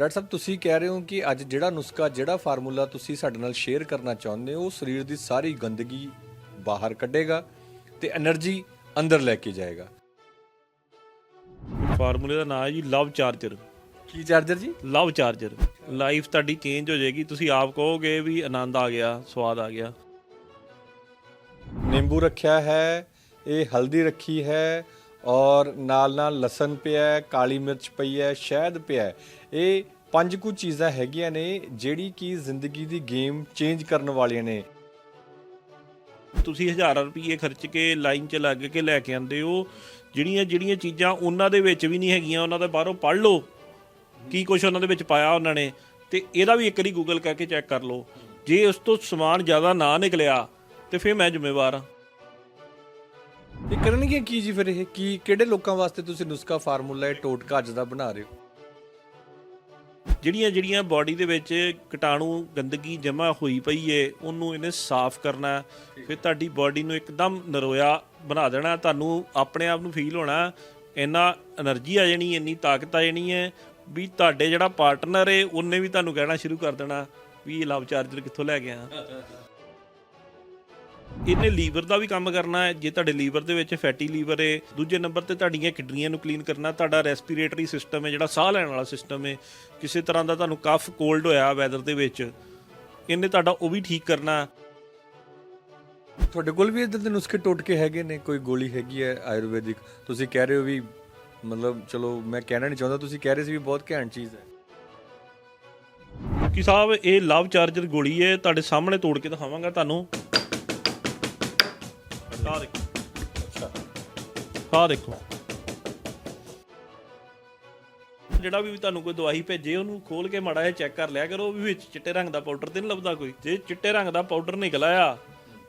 Doctor ਸਾਹਿਬ ਤੁਸੀਂ ਕਹਿ ਰਹੇ ਹੋ ਕਿ ਅੱਜ ਜਿਹੜਾ ਨੁਸਖਾ ਜਿਹੜਾ ਫਾਰਮੂਲਾ ਤੁਸੀਂ ਸਾਡੇ ਨਾਲ ਸ਼ੇਅਰ ਕਰਨਾ ਚਾਹੁੰਦੇ ਹੋ ਉਹ ਸਰੀਰ ਦੀ ਸਾਰੀ ਗੰਦਗੀ ਬਾਹਰ ਕੱਢੇਗਾ ਤੇ એનર્ਜੀ ਅੰਦਰ ਲੈ ਕੇ ਜਾਏਗਾ। ਫਾਰਮੂਲੇ ਦਾ ਨਾਮ ਹੈ ਜੀ ਲਵ ਚਾਰਜਰ। ਕੀ ਚਾਰਜਰ ਜੀ? Love charger. ਲਾਈਫ ਤੁਹਾਡੀ ਚੇਂਜ ਹੋ ਜਾਏਗੀ। ਤੁਸੀਂ ਆਪ ਕਹੋਗੇ ਵੀ ਆਨੰਦ ਆ ਗਿਆ ਸਵਾਦ ਆ ਗਿਆ। ਨਿੰਬੂ ਰੱਖਿਆ ਹੈ ਇਹ ਹਲਦੀ ਰੱਖੀ ਹੈ ਔਰ ਨਾਲ ਨਾਲ ਲਸਣ ਪਿਆ ਹੈ ਕਾਲੀ ਮਿਰਚ ਪਈ ਹੈ ਸ਼ਹਿਦ ਪਿਆ ਹੈ। ਇਹ ਪੰਜ ਕੁ ਚੀਜ਼ਾਂ ਹੈਗੀਆਂ ਨੇ ਜਿਹੜੀ ਕਿ ਜ਼ਿੰਦਗੀ ਦੀ ਗੇਮ ਚੇਂਜ ਕਰਨ ਵਾਲੀਆਂ ਨੇ। ਤੁਸੀਂ ਹਜ਼ਾਰਾਂ ਰੁਪਏ ਖਰਚ ਕੇ ਲਾਈਨ 'ਚ ਲੱਗ ਕੇ ਲੈ ਕੇ ਆਉਂਦੇ ਹੋ। ਜਿਹੜੀਆਂ ਜਿਹੜੀਆਂ ਚੀਜ਼ਾਂ ਉਹਨਾਂ ਦੇ ਵਿੱਚ ਵੀ ਨਹੀਂ ਹੈਗੀਆਂ ਉਹਨਾਂ ਦੇ ਬਾਹਰੋਂ ਪੜ੍ਹ ਲਓ। ਕੀ ਕੁਝ ਉਹਨਾਂ ਦੇ ਵਿੱਚ ਪਾਇਆ ਉਹਨਾਂ ਨੇ। ਤੇ ਇਹਦਾ ਵੀ ਇੱਕ ਵਾਰੀ ਗੂਗਲ ਕਰਕੇ ਚੈੱਕ ਕਰ ਲਓ। ਜੇ ਉਸ ਤੋਂ ਸਮਾਨ ਜ਼ਿਆਦਾ ਨਾ ਨਿਕਲਿਆ ਤੇ ਫਿਰ ਮੈਂ ਜ਼ਿੰਮੇਵਾਰ ਹਾਂ। ਇਹ ਕਰਨਗੇ ਕੀ ਜੀ ਫਿਰ ਇਹ? ਕੀ ਕਿਹੜੇ ਲੋਕਾਂ ਵਾਸਤੇ ਤੁਸੀਂ ਨੁਸਖਾ ਫਾਰਮੂਲਾ ਇਹ ਟੋਟਕਾ ਅੱਜ ਦਾ ਬਣਾ ਰਹੇ ਹੋ? ਜਿਹੜੀਆਂ ਜਿਹੜੀਆਂ ਬਾਡੀ ਦੇ ਵਿੱਚ ਕੀਟਾਣੂ ਗੰਦਗੀ ਜਮਾ ਹੋਈ ਪਈ ਏ, ਉਹਨੂੰ ਇਹਨੇ ਸਾਫ਼ ਕਰਨਾ ਫਿਰ ਤੁਹਾਡੀ ਬਾਡੀ ਨੂੰ ਇੱਕਦਮ ਨਰੋਇਆ ਬਣਾ ਦੇਣਾ ਤੁਹਾਨੂੰ ਆਪਣੇ ਆਪ ਨੂੰ ਫੀਲ ਹੋਣਾ ਇੰਨਾ એનર્ਜੀ ਆ ਜਾਣੀ, ਇੰਨੀ ਤਾਕਤ ਆ ਜਾਣੀ ਹੈ ਵੀ ਤੁਹਾਡੇ ਜਿਹੜਾ ਪਾਰਟਨਰ ਏ, ਉਹਨੇ ਵੀ ਤੁਹਾਨੂੰ ਕਹਿਣਾ ਸ਼ੁਰੂ ਕਰ ਦੇਣਾ ਵੀ ਇਹ ਲਵ ਚਾਰਜਰ ਕਿੱਥੋਂ ਲੈ ਗਿਆ ਇਹਨੇ ਲੀਵਰ ਦਾ ਵੀ ਕੰਮ ਕਰਨਾ ਹੈ। ਜੇ ਤੁਹਾਡੇ ਲੀਵਰ ਦੇ ਵਿੱਚ ਫੈਟੀ ਲੀਵਰ ਹੈ ਦੂਜੇ ਨੰਬਰ ਤੇ ਤੁਹਾਡੀਆਂ ਕਿਡਨੀਆਂ ਨੂੰ ਕਲੀਨ ਕਰਨਾ ਤੁਹਾਡਾ ਰੈਸਪੀਰੇਟਰੀ ਸਿਸਟਮ ਹੈ ਜਿਹੜਾ ਸਾਹ ਲੈਣ ਵਾਲਾ ਸਿਸਟਮ ਹੈ ਕਿਸੇ ਤਰ੍ਹਾਂ ਦਾ ਤੁਹਾਨੂੰ ਕਫ ਕੋਲਡ ਹੋਇਆ ਵੈਦਰ ਦੇ ਵਿੱਚ ਇਹਨੇ ਤੁਹਾਡਾ ਉਹ ਵੀ ਠੀਕ ਕਰਨਾ। ਤੁਹਾਡੇ ਕੋਲ ਵੀ ਇਦਾਂ ਦੇ ਨੁਸਖੇ ਟੋਟਕੇ ਹੈਗੇ ਨੇ ਕੋਈ ਗੋਲੀ ਹੈਗੀ ਹੈ ਆਯੁਰਵੈਦਿਕ? ਤੁਸੀਂ ਕਹਿ ਰਹੇ ਹੋ ਵੀ ਮਤਲਬ ਚਲੋ ਮੈਂ ਕਹਿਣਾ ਨਹੀਂ ਚਾਹੁੰਦਾ ਤੁਸੀਂ ਕਹਿ ਰਹੇ ਸੀ ਵੀ ਬਹੁਤ ਘੈਂਟ ਚੀਜ਼ ਹੈ। ਕਿ ਸਾਹਿਬ ਇਹ ਲਵ ਚਾਰਜਰ ਗੋਲੀ ਹੈ ਤੁਹਾਡੇ ਸਾਹਮਣੇ ਤੋੜ ਕੇ ਦਿਖਾਵਾਂਗਾ ਤੁਹਾਨੂੰ। ਆਹ ਦੇਖੋ ਅੱਛਾ ਆਹ ਦੇਖੋ ਜਿਹੜਾ ਵੀ ਤੁਹਾਨੂੰ ਕੋਈ ਦਵਾਈ ਭੇਜੇ ਉਹਨੂੰ ਖੋਲ ਕੇ ਮਾੜਾ ਜਿਹਾ ਚੈੱਕ ਕਰ ਲਿਆ ਕਰੋ ਵੀ ਵਿੱਚ ਚਿੱਟੇ ਰੰਗ ਦਾ ਪਾਊਡਰ ਤੇ ਨਹੀਂ ਲੱਭਦਾ ਕੋਈ। ਜੇ ਚਿੱਟੇ ਰੰਗ ਦਾ ਪਾਊਡਰ ਨਿਕਲ ਆਇਆ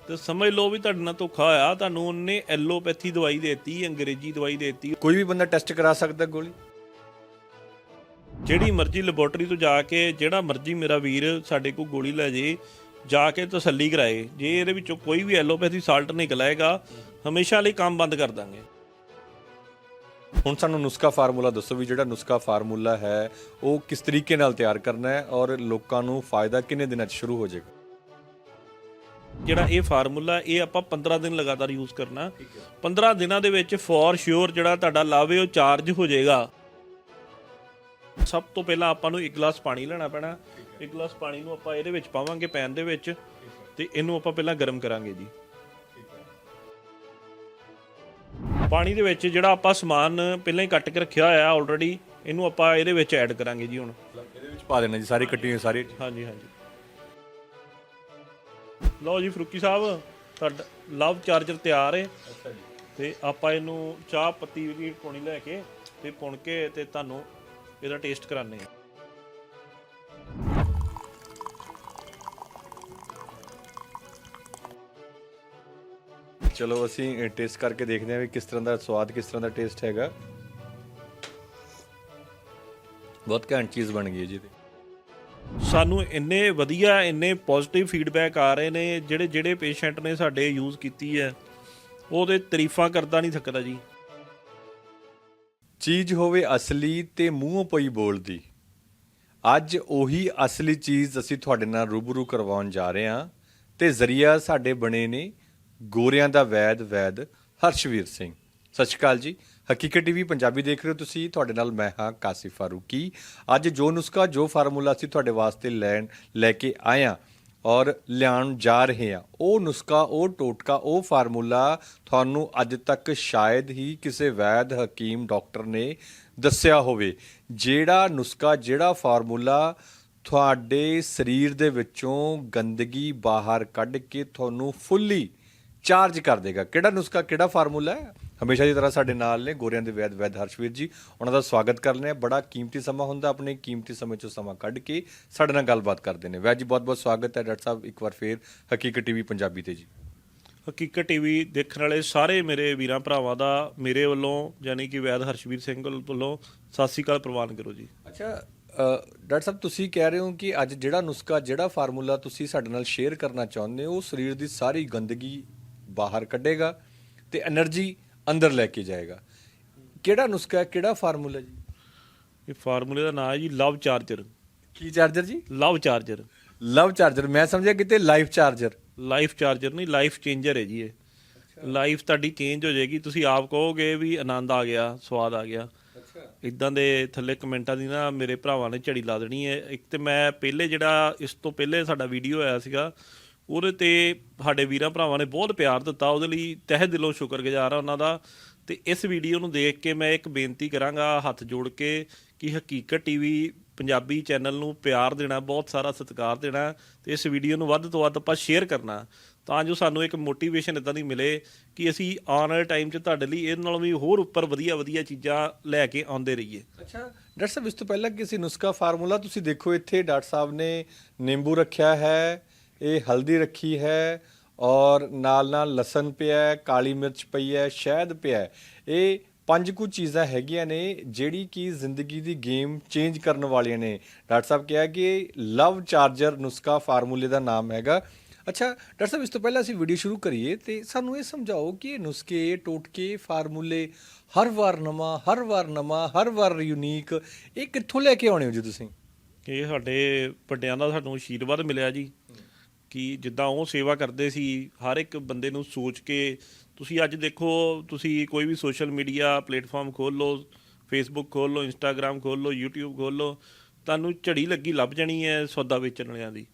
ਤੇ ਸਮਝ ਲਓ ਵੀ ਤੁਹਾਡੇ ਨਾਲ ਧੋਖਾ ਹੋਇਆ ਤੁਹਾਨੂੰ ਉਹਨੇ ਐਲੋਪੈਥੀ ਦਵਾਈ ਦੇਤੀ ਅੰਗਰੇਜ਼ੀ ਦਵਾਈ ਦੇਤੀ। ਕੋਈ ਵੀ ਬੰਦਾ ਟੈਸਟ ਕਰਾ ਸਕਦਾ ਗੋਲੀ? ਜਿਹੜੀ ਮਰਜ਼ੀ ਲੈਬੋਰਟਰੀ ਤੋਂ ਜਾ ਕੇ ਜਿਹੜਾ ਮਰਜ਼ੀ ਮੇਰਾ ਵੀਰ ਸਾਡੇ ਕੋਲ ਗੋਲੀ ਲੈ ਜੇ ਜਾ ਕੇ ਤਸੱਲੀ ਕਰਾਏ। ਜੇ ਇਹਦੇ ਵਿੱਚੋਂ ਕੋਈ ਵੀ ਐਲੋਪੈਥੀ ਸਾਲਟ ਨਿਕਲ ਆਏਗਾ ਹਮੇਸ਼ਾ ਲਈ ਕੰਮ ਬੰਦ ਕਰ ਦਾਂਗੇ। ਹੁਣ ਸਾਨੂੰ ਨੁਸਖਾ ਫਾਰਮੂਲਾ ਦੱਸੋ ਵੀ ਜਿਹੜਾ ਨੁਸਖਾ ਫਾਰਮੂਲਾ ਹੈ ਉਹ ਕਿਸ ਤਰੀਕੇ ਨਾਲ ਤਿਆਰ ਕਰਨਾ ਹੈ ਔਰ ਲੋਕਾਂ ਨੂੰ ਫਾਇਦਾ ਕਿੰਨੇ ਦਿਨਾਂ 'ਚ ਸ਼ੁਰੂ ਹੋ ਜਾਏਗਾ? ਜਿਹੜਾ ਇਹ ਫਾਰਮੂਲਾ ਇਹ ਆਪਾਂ 15 ਦਿਨ ਲਗਾਤਾਰ ਯੂਜ਼ ਕਰਨਾ। 15 ਦਿਨਾਂ ਦੇ ਵਿੱਚ ਫੋਰ ਸ਼ੋਰ ਜਿਹੜਾ ਤੁਹਾਡਾ ਲਾਵੇ ਉਹ ਚਾਰਜ ਹੋ ਜਾਏਗਾ। ਸਭ ਤੋਂ ਪਹਿਲਾਂ ਆਪਾਂ ਨੂੰ ਇੱਕ ਗਲਾਸ ਪਾਣੀ ਲੈਣਾ ਪੈਣਾ। ਇੱਕ ਗਲਾਸ ਪਾਣੀ ਨੂੰ ਆਪਾਂ ਇਹਦੇ ਵਿੱਚ ਪਾਵਾਂਗੇ ਪੈਨ ਦੇ ਵਿੱਚ ਤੇ ਇਹਨੂੰ ਆਪਾਂ ਪਹਿਲਾਂ ਗਰਮ ਕਰਾਂਗੇ ਜੀ। ਪਾਣੀ ਦੇ ਵਿੱਚ ਜਿਹੜਾ ਆਪਾਂ ਸਮਾਨ ਪਹਿਲਾਂ ਹੀ ਕੱਟ ਕੇ ਰੱਖਿਆ ਹੋਇਆ ਆਲਰੇਡੀ ਇਹਨੂੰ ਆਪਾਂ ਇਹਦੇ ਵਿੱਚ ਐਡ ਕਰਾਂਗੇ ਜੀ ਹੁਣ। ਇਹਦੇ ਵਿੱਚ ਪਾ ਦੇਣਾ ਜੀ ਸਾਰੀ ਕੱਟੀ ਹੋਈ ਸਾਰੀ। ਹਾਂਜੀ ਹਾਂਜੀ। ਲਓ ਜੀ ਫਰੂਕੀ ਸਾਹਿਬ ਤੁਹਾਡਾ ਲਵ ਚਾਰਜਰ ਤਿਆਰ ਹੈ ਤੇ ਆਪਾਂ ਇਹਨੂੰ ਚਾਹ ਪੱਤੀ ਦੀ ਪੌਣੀ ਲੈ ਕੇ ਤੇ ਪੁਣ ਕੇ ਤੇ ਤੁਹਾਨੂੰ ਇਹਦਾ ਟੇਸਟ ਕਰਾਣੇ ਆ ਚਲੋ ਅਸੀਂ ਟੇਸਟ ਕਰਕੇ ਦੇਖਦੇ ਹਾਂ ਵੀ ਕਿਸ ਤਰ੍ਹਾਂ ਦਾ ਸਵਾਦ ਕਿਸ ਤਰ੍ਹਾਂ ਦਾ ਟੇਸਟ ਹੈਗਾ। ਬਹੁਤ ਘੈਂਟ ਚੀਜ਼ ਬਣ ਗਈ ਹੈ ਜੀ। ਸਾਨੂੰ ਇੰਨੇ ਵਧੀਆ ਇੰਨੇ ਪੋਜ਼ਿਟਿਵ ਫੀਡਬੈਕ ਆ ਰਹੇ ਨੇ ਜਿਹੜੇ ਜਿਹੜੇ ਪੇਸ਼ੈਂਟ ਨੇ ਸਾਡੇ ਯੂਜ਼ ਕੀਤੀ ਹੈ ਉਹਦੇ ਤਾਰੀਫਾਂ ਕਰਦਾ ਨਹੀਂ ਥੱਕਦਾ ਜੀ। ਚੀਜ਼ ਹੋਵੇ ਅਸਲੀ ਤੇ ਮੂੰਹੋਂ ਪਈ ਬੋਲਦੀ। ਅੱਜ ਉਹੀ ਅਸਲੀ ਚੀਜ਼ ਅਸੀਂ ਤੁਹਾਡੇ ਨਾਲ ਰੂਬਰੂ ਕਰਵਾਉਣ ਜਾ ਰਹੇ ਹਾਂ ਤੇ ਜ਼ਰੀਆ ਸਾਡੇ ਬਣੇ ਨੇ। ਗੋਰਿਆਂ ਦਾ ਵੈਦ ਵੈਦ ਹਰਸ਼ਵੀਰ ਸਿੰਘ। ਸਤਿ ਸ਼੍ਰੀ ਅਕਾਲ ਜੀ। ਹਕੀਕਤ ਟੀਵੀ ਪੰਜਾਬੀ ਦੇਖ ਰਹੇ ਹੋ ਤੁਸੀਂ। ਤੁਹਾਡੇ ਨਾਲ ਮੈਂ ਹਾਂ ਕਾਸਿਫ ਫਾਰੂਕੀ। ਅੱਜ ਜੋ ਨੁਸਖਾ, ਜੋ ਫਾਰਮੂਲਾ ਅਸੀਂ ਤੁਹਾਡੇ ਵਾਸਤੇ ਲੈਣ, ਲੈ ਕੇ ਆਏ ਹਾਂ ਔਰ ਲਿਆਉਣ ਜਾ ਰਹੇ ਹਾਂ, ਉਹ ਨੁਸਖਾ, ਉਹ ਟੋਟਕਾ, ਉਹ ਫਾਰਮੂਲਾ ਤੁਹਾਨੂੰ ਅੱਜ ਤੱਕ ਸ਼ਾਇਦ ਹੀ ਕਿਸੇ ਵੈਦ, ਹਕੀਮ, ਡਾਕਟਰ ਨੇ ਦੱਸਿਆ ਹੋਵੇ। ਜਿਹੜਾ ਨੁਸਖਾ, ਜਿਹੜਾ ਫਾਰਮੂਲਾ ਤੁਹਾਡੇ ਸਰੀਰ ਦੇ ਵਿੱਚੋਂ ਗੰਦਗੀ ਬਾਹਰ ਕੱਢ ਕੇ ਤੁਹਾਨੂੰ ਫੁੱਲੀ ਚਾਰਜ ਕਰ ਦੇਗਾ। ਕਿਹੜਾ ਨੁਸਖਾ ਕਿਹੜਾ ਫਾਰਮੂਲਾ ਹੈ? ਹਮੇਸ਼ਾ ਦੀ ਤਰ੍ਹਾਂ ਸਾਡੇ ਨਾਲ ਨੇ ਗੋਰਿਆਂ ਦੇ ਵੈਦ ਵੈਦ ਹਰਸ਼ਵੀਰ ਜੀ। ਉਹਨਾਂ ਦਾ ਸਵਾਗਤ ਕਰਨੇ ਆ ਬੜਾ ਕੀਮਤੀ ਸਮਾਂ ਹੁੰਦਾ ਆਪਣੇ ਕੀਮਤੀ ਸਮੇਂ ਚੋਂ ਸਮਾਂ ਕੱਢ ਕੇ ਸਾਡੇ ਨਾਲ ਗੱਲਬਾਤ ਕਰਦੇ ਨੇ। ਵੈਦ ਜੀ ਬਹੁਤ ਬਹੁਤ ਸਵਾਗਤ ਹੈ ਡਾਕਟਰ ਸਾਹਿਬ। ਇੱਕ ਵਾਰ ਫੇਰ ਹਕੀਕਤ ਟੀਵੀ ਪੰਜਾਬੀ ਤੇ ਜੀ। ਹਕੀਕਤ ਟੀਵੀ ਦੇਖਣ ਵਾਲੇ ਸਾਰੇ ਮੇਰੇ ਵੀਰਾਂ ਭਰਾਵਾਂ ਦਾ ਮੇਰੇ ਵੱਲੋਂ ਯਾਨੀ ਕਿ ਵੈਦ ਹਰਸ਼ਵੀਰ ਸਿੰਘ ਵੱਲੋਂ ਸਤਿ ਸ੍ਰੀ ਅਕਾਲ ਪ੍ਰਵਾਨ ਕਰੋ ਜੀ। ਅੱਛਾ ਡਾਕਟਰ ਸਾਹਿਬ ਤੁਸੀਂ ਕਹਿ ਰਹੇ ਹੋ ਕਿ ਅੱਜ ਜਿਹੜਾ ਨੁਸਖਾ ਜਿਹੜਾ ਫਾਰਮੂਲਾ ਤੁਸੀਂ ਸਾਡੇ ਨਾਲ ਸ਼ੇਅਰ ਕਰਨਾ ਚਾਹੁੰਦੇ ਹੋ ਉਹ ਸਰੀਰ ਦੀ ਸਾਰੀ ਗੰਦਗੀ ਬਾਹਰ ਕੱਢੇਗਾ ਤੇ એનર્ਜੀ ਅੰਦਰ ਲੈ ਕੇ ਜਾਏਗਾ। ਕਿਹੜਾ ਨੁਸਖਾ ਹੈ ਕਿਹੜਾ ਫਾਰਮੂਲਾ ਜੀ? ਇਹ ਫਾਰਮੂਲੇ ਦਾ ਨਾਮ ਹੈ ਜੀ ਲਵ ਚਾਰਜਰ। ਕੀ ਚਾਰਜਰ ਜੀ? Love charger. ਲਵ ਚਾਰਜਰ ਮੈਂ ਸਮਝਿਆ ਕਿਤੇ ਲਾਈਫ ਚਾਰਜਰ ਲਾਈਫ ਚਾਰਜਰ ਨਹੀਂ ਲਾਈਫ ਚੇਂਜਰ ਹੈ ਜੀ ਇਹ। ਲਾਈਫ ਤੁਹਾਡੀ ਚੇਂਜ ਹੋ ਜਾਏਗੀ ਤੁਸੀਂ ਆਪ ਕਹੋਗੇ ਵੀ ਆਨੰਦ ਆ ਗਿਆ ਸਵਾਦ ਆ ਗਿਆ। ਅੱਛਾ। ਇਦਾਂ ਦੇ ਥੱਲੇ ਕਮੈਂਟਾਂ ਦੀ ਨਾ ਮੇਰੇ ਭਰਾਵਾਂ ਨੇ ਝੜੀ ਲਾ ਦੇਣੀ ਹੈ। ਇੱਕ ਤੇ ਮੈਂ ਪਹਿਲੇ ਜਿਹੜਾ ਇਸ ਤੋਂ ਪਹਿਲੇ ਸਾਡਾ ਵੀਡੀਓ ਆਇਆ ਸੀਗਾ ਉਹਦੇ ਤੇ ਸਾਡੇ ਵੀਰਾਂ ਭਰਾਵਾਂ ਨੇ ਬਹੁਤ ਪਿਆਰ ਦਿੱਤਾ, ਉਹਦੇ ਲਈ ਤਹਿ ਦਿਲੋਂ ਸ਼ੁਕਰਗੁਜ਼ਾਰ ਆ ਉਹਨਾਂ ਦਾ। ਤੇ ਇਸ ਵੀਡੀਓ ਨੂੰ ਦੇਖ ਕੇ ਮੈਂ ਇੱਕ ਬੇਨਤੀ ਕਰਾਂਗਾ ਹੱਥ ਜੋੜ ਕੇ ਕਿ ਹਕੀਕਤ ਟੀਵੀ ਪੰਜਾਬੀ ਚੈਨਲ ਨੂੰ ਪਿਆਰ ਦੇਣਾ, ਬਹੁਤ ਸਾਰਾ ਸਤਿਕਾਰ ਦੇਣਾ ਤੇ ਇਸ ਵੀਡੀਓ ਨੂੰ ਵੱਧ ਤੋਂ ਵੱਧ ਆਪਾਂ ਸ਼ੇਅਰ ਕਰਨਾ। ਤਾਂ ਜੋ ਸਾਨੂੰ ਇੱਕ ਮੋਟੀਵੇਸ਼ਨ ਇਦਾਂ ਦੀ ਮਿਲੇ ਕਿ ਅਸੀਂ ਆਉਣ ਵਾਲੇ ਟਾਈਮ 'ਚ ਤੁਹਾਡੇ ਲਈ ਇਹਦੇ ਨਾਲੋਂ ਵੀ ਹੋਰ ਉੱਪਰ ਵਧੀਆ ਵਧੀਆ ਚੀਜ਼ਾਂ ਲੈ ਕੇ ਆਉਂਦੇ ਰਹੀਏ। ਅੱਛਾ, ਡਾਕਟਰ ਸਾਹਿਬ, ਇਸ ਤੋਂ ਪਹਿਲਾਂ ਕਿਸੇ ਨੁਸਖਾ ਫਾਰਮੂਲਾ ਤੁਸੀਂ ਦੇਖੋ, ਇੱਥੇ ਡਾਕਟਰ ਸਾਹਿਬ ਨੇ ਨਿੰਬੂ ਰੱਖਿਆ ਹੈ ਇਹ ਹਲਦੀ ਰੱਖੀ ਹੈ ਔਰ ਨਾਲ ਨਾਲ ਲਸਣ ਪਿਆ ਹੈ, ਕਾਲੀ ਮਿਰਚ ਪਈ ਹੈ, ਸ਼ਹਿਦ ਪਿਆ ਹੈ। ਇਹ ਪੰਜ ਕੁ ਚੀਜ਼ਾਂ ਹੈਗੀਆਂ ਨੇ ਜਿਹੜੀ ਕਿ ਜ਼ਿੰਦਗੀ ਦੀ ਗੇਮ ਚੇਂਜ ਕਰਨ ਵਾਲੀਆਂ ਨੇ। ਡਾਕਟਰ ਸਾਹਿਬ ਕਿਹਾ ਕਿ ਲਵ ਚਾਰਜਰ ਨੁਸਖਾ ਫਾਰਮੂਲੇ ਦਾ ਨਾਮ ਹੈਗਾ। ਅੱਛਾ, ਡਾਕਟਰ ਸਾਹਿਬ, ਇਸ ਤੋਂ ਪਹਿਲਾਂ ਅਸੀਂ ਵੀਡੀਓ ਸ਼ੁਰੂ ਕਰੀਏ ਤੇ ਸਾਨੂੰ ਇਹ ਸਮਝਾਓ ਕਿ ਇਹ ਨੁਸਖੇ, ਟੋਟਕੇ, ਫਾਰਮੂਲੇ ਹਰ ਵਾਰ ਨਵਾਂ, ਹਰ ਵਾਰ ਨਵਾਂ, ਹਰ ਵਾਰ ਯੂਨੀਕ ਇਹ ਕਿੱਥੋਂ ਲੈ ਕੇ ਆਉਣੇ ਹੋ ਜੀ ਤੁਸੀਂ? ਇਹ ਸਾਡੇ ਵੱਡਿਆਂ ਦਾ ਸਾਨੂੰ ਆਸ਼ੀਰਵਾਦ ਮਿਲਿਆ ਜੀ। ਕਿ ਜਿੱਦਾਂ ਉਹ ਸੇਵਾ ਕਰਦੇ ਸੀ ਹਰ ਇੱਕ ਬੰਦੇ ਨੂੰ ਸੋਚ ਕੇ ਤੁਸੀਂ ਅੱਜ ਦੇਖੋ ਤੁਸੀਂ ਕੋਈ ਵੀ ਸੋਸ਼ਲ ਮੀਡੀਆ ਪਲੇਟਫਾਰਮ ਖੋਲ ਲਓ ਫੇਸਬੁੱਕ ਖੋਲ ਲਓ ਇੰਸਟਾਗ੍ਰam ਖੋਲ ਲਓ YouTube ਖੋਲ ਲਓ ਤੁਹਾਨੂੰ ਝੜੀ ਲੱਗੀ ਲੱਭ ਜਾਣੀ ਹੈ ਸੌਦਾ ਵੇਚਣ ਵਾਲਿਆਂ ਦੀ।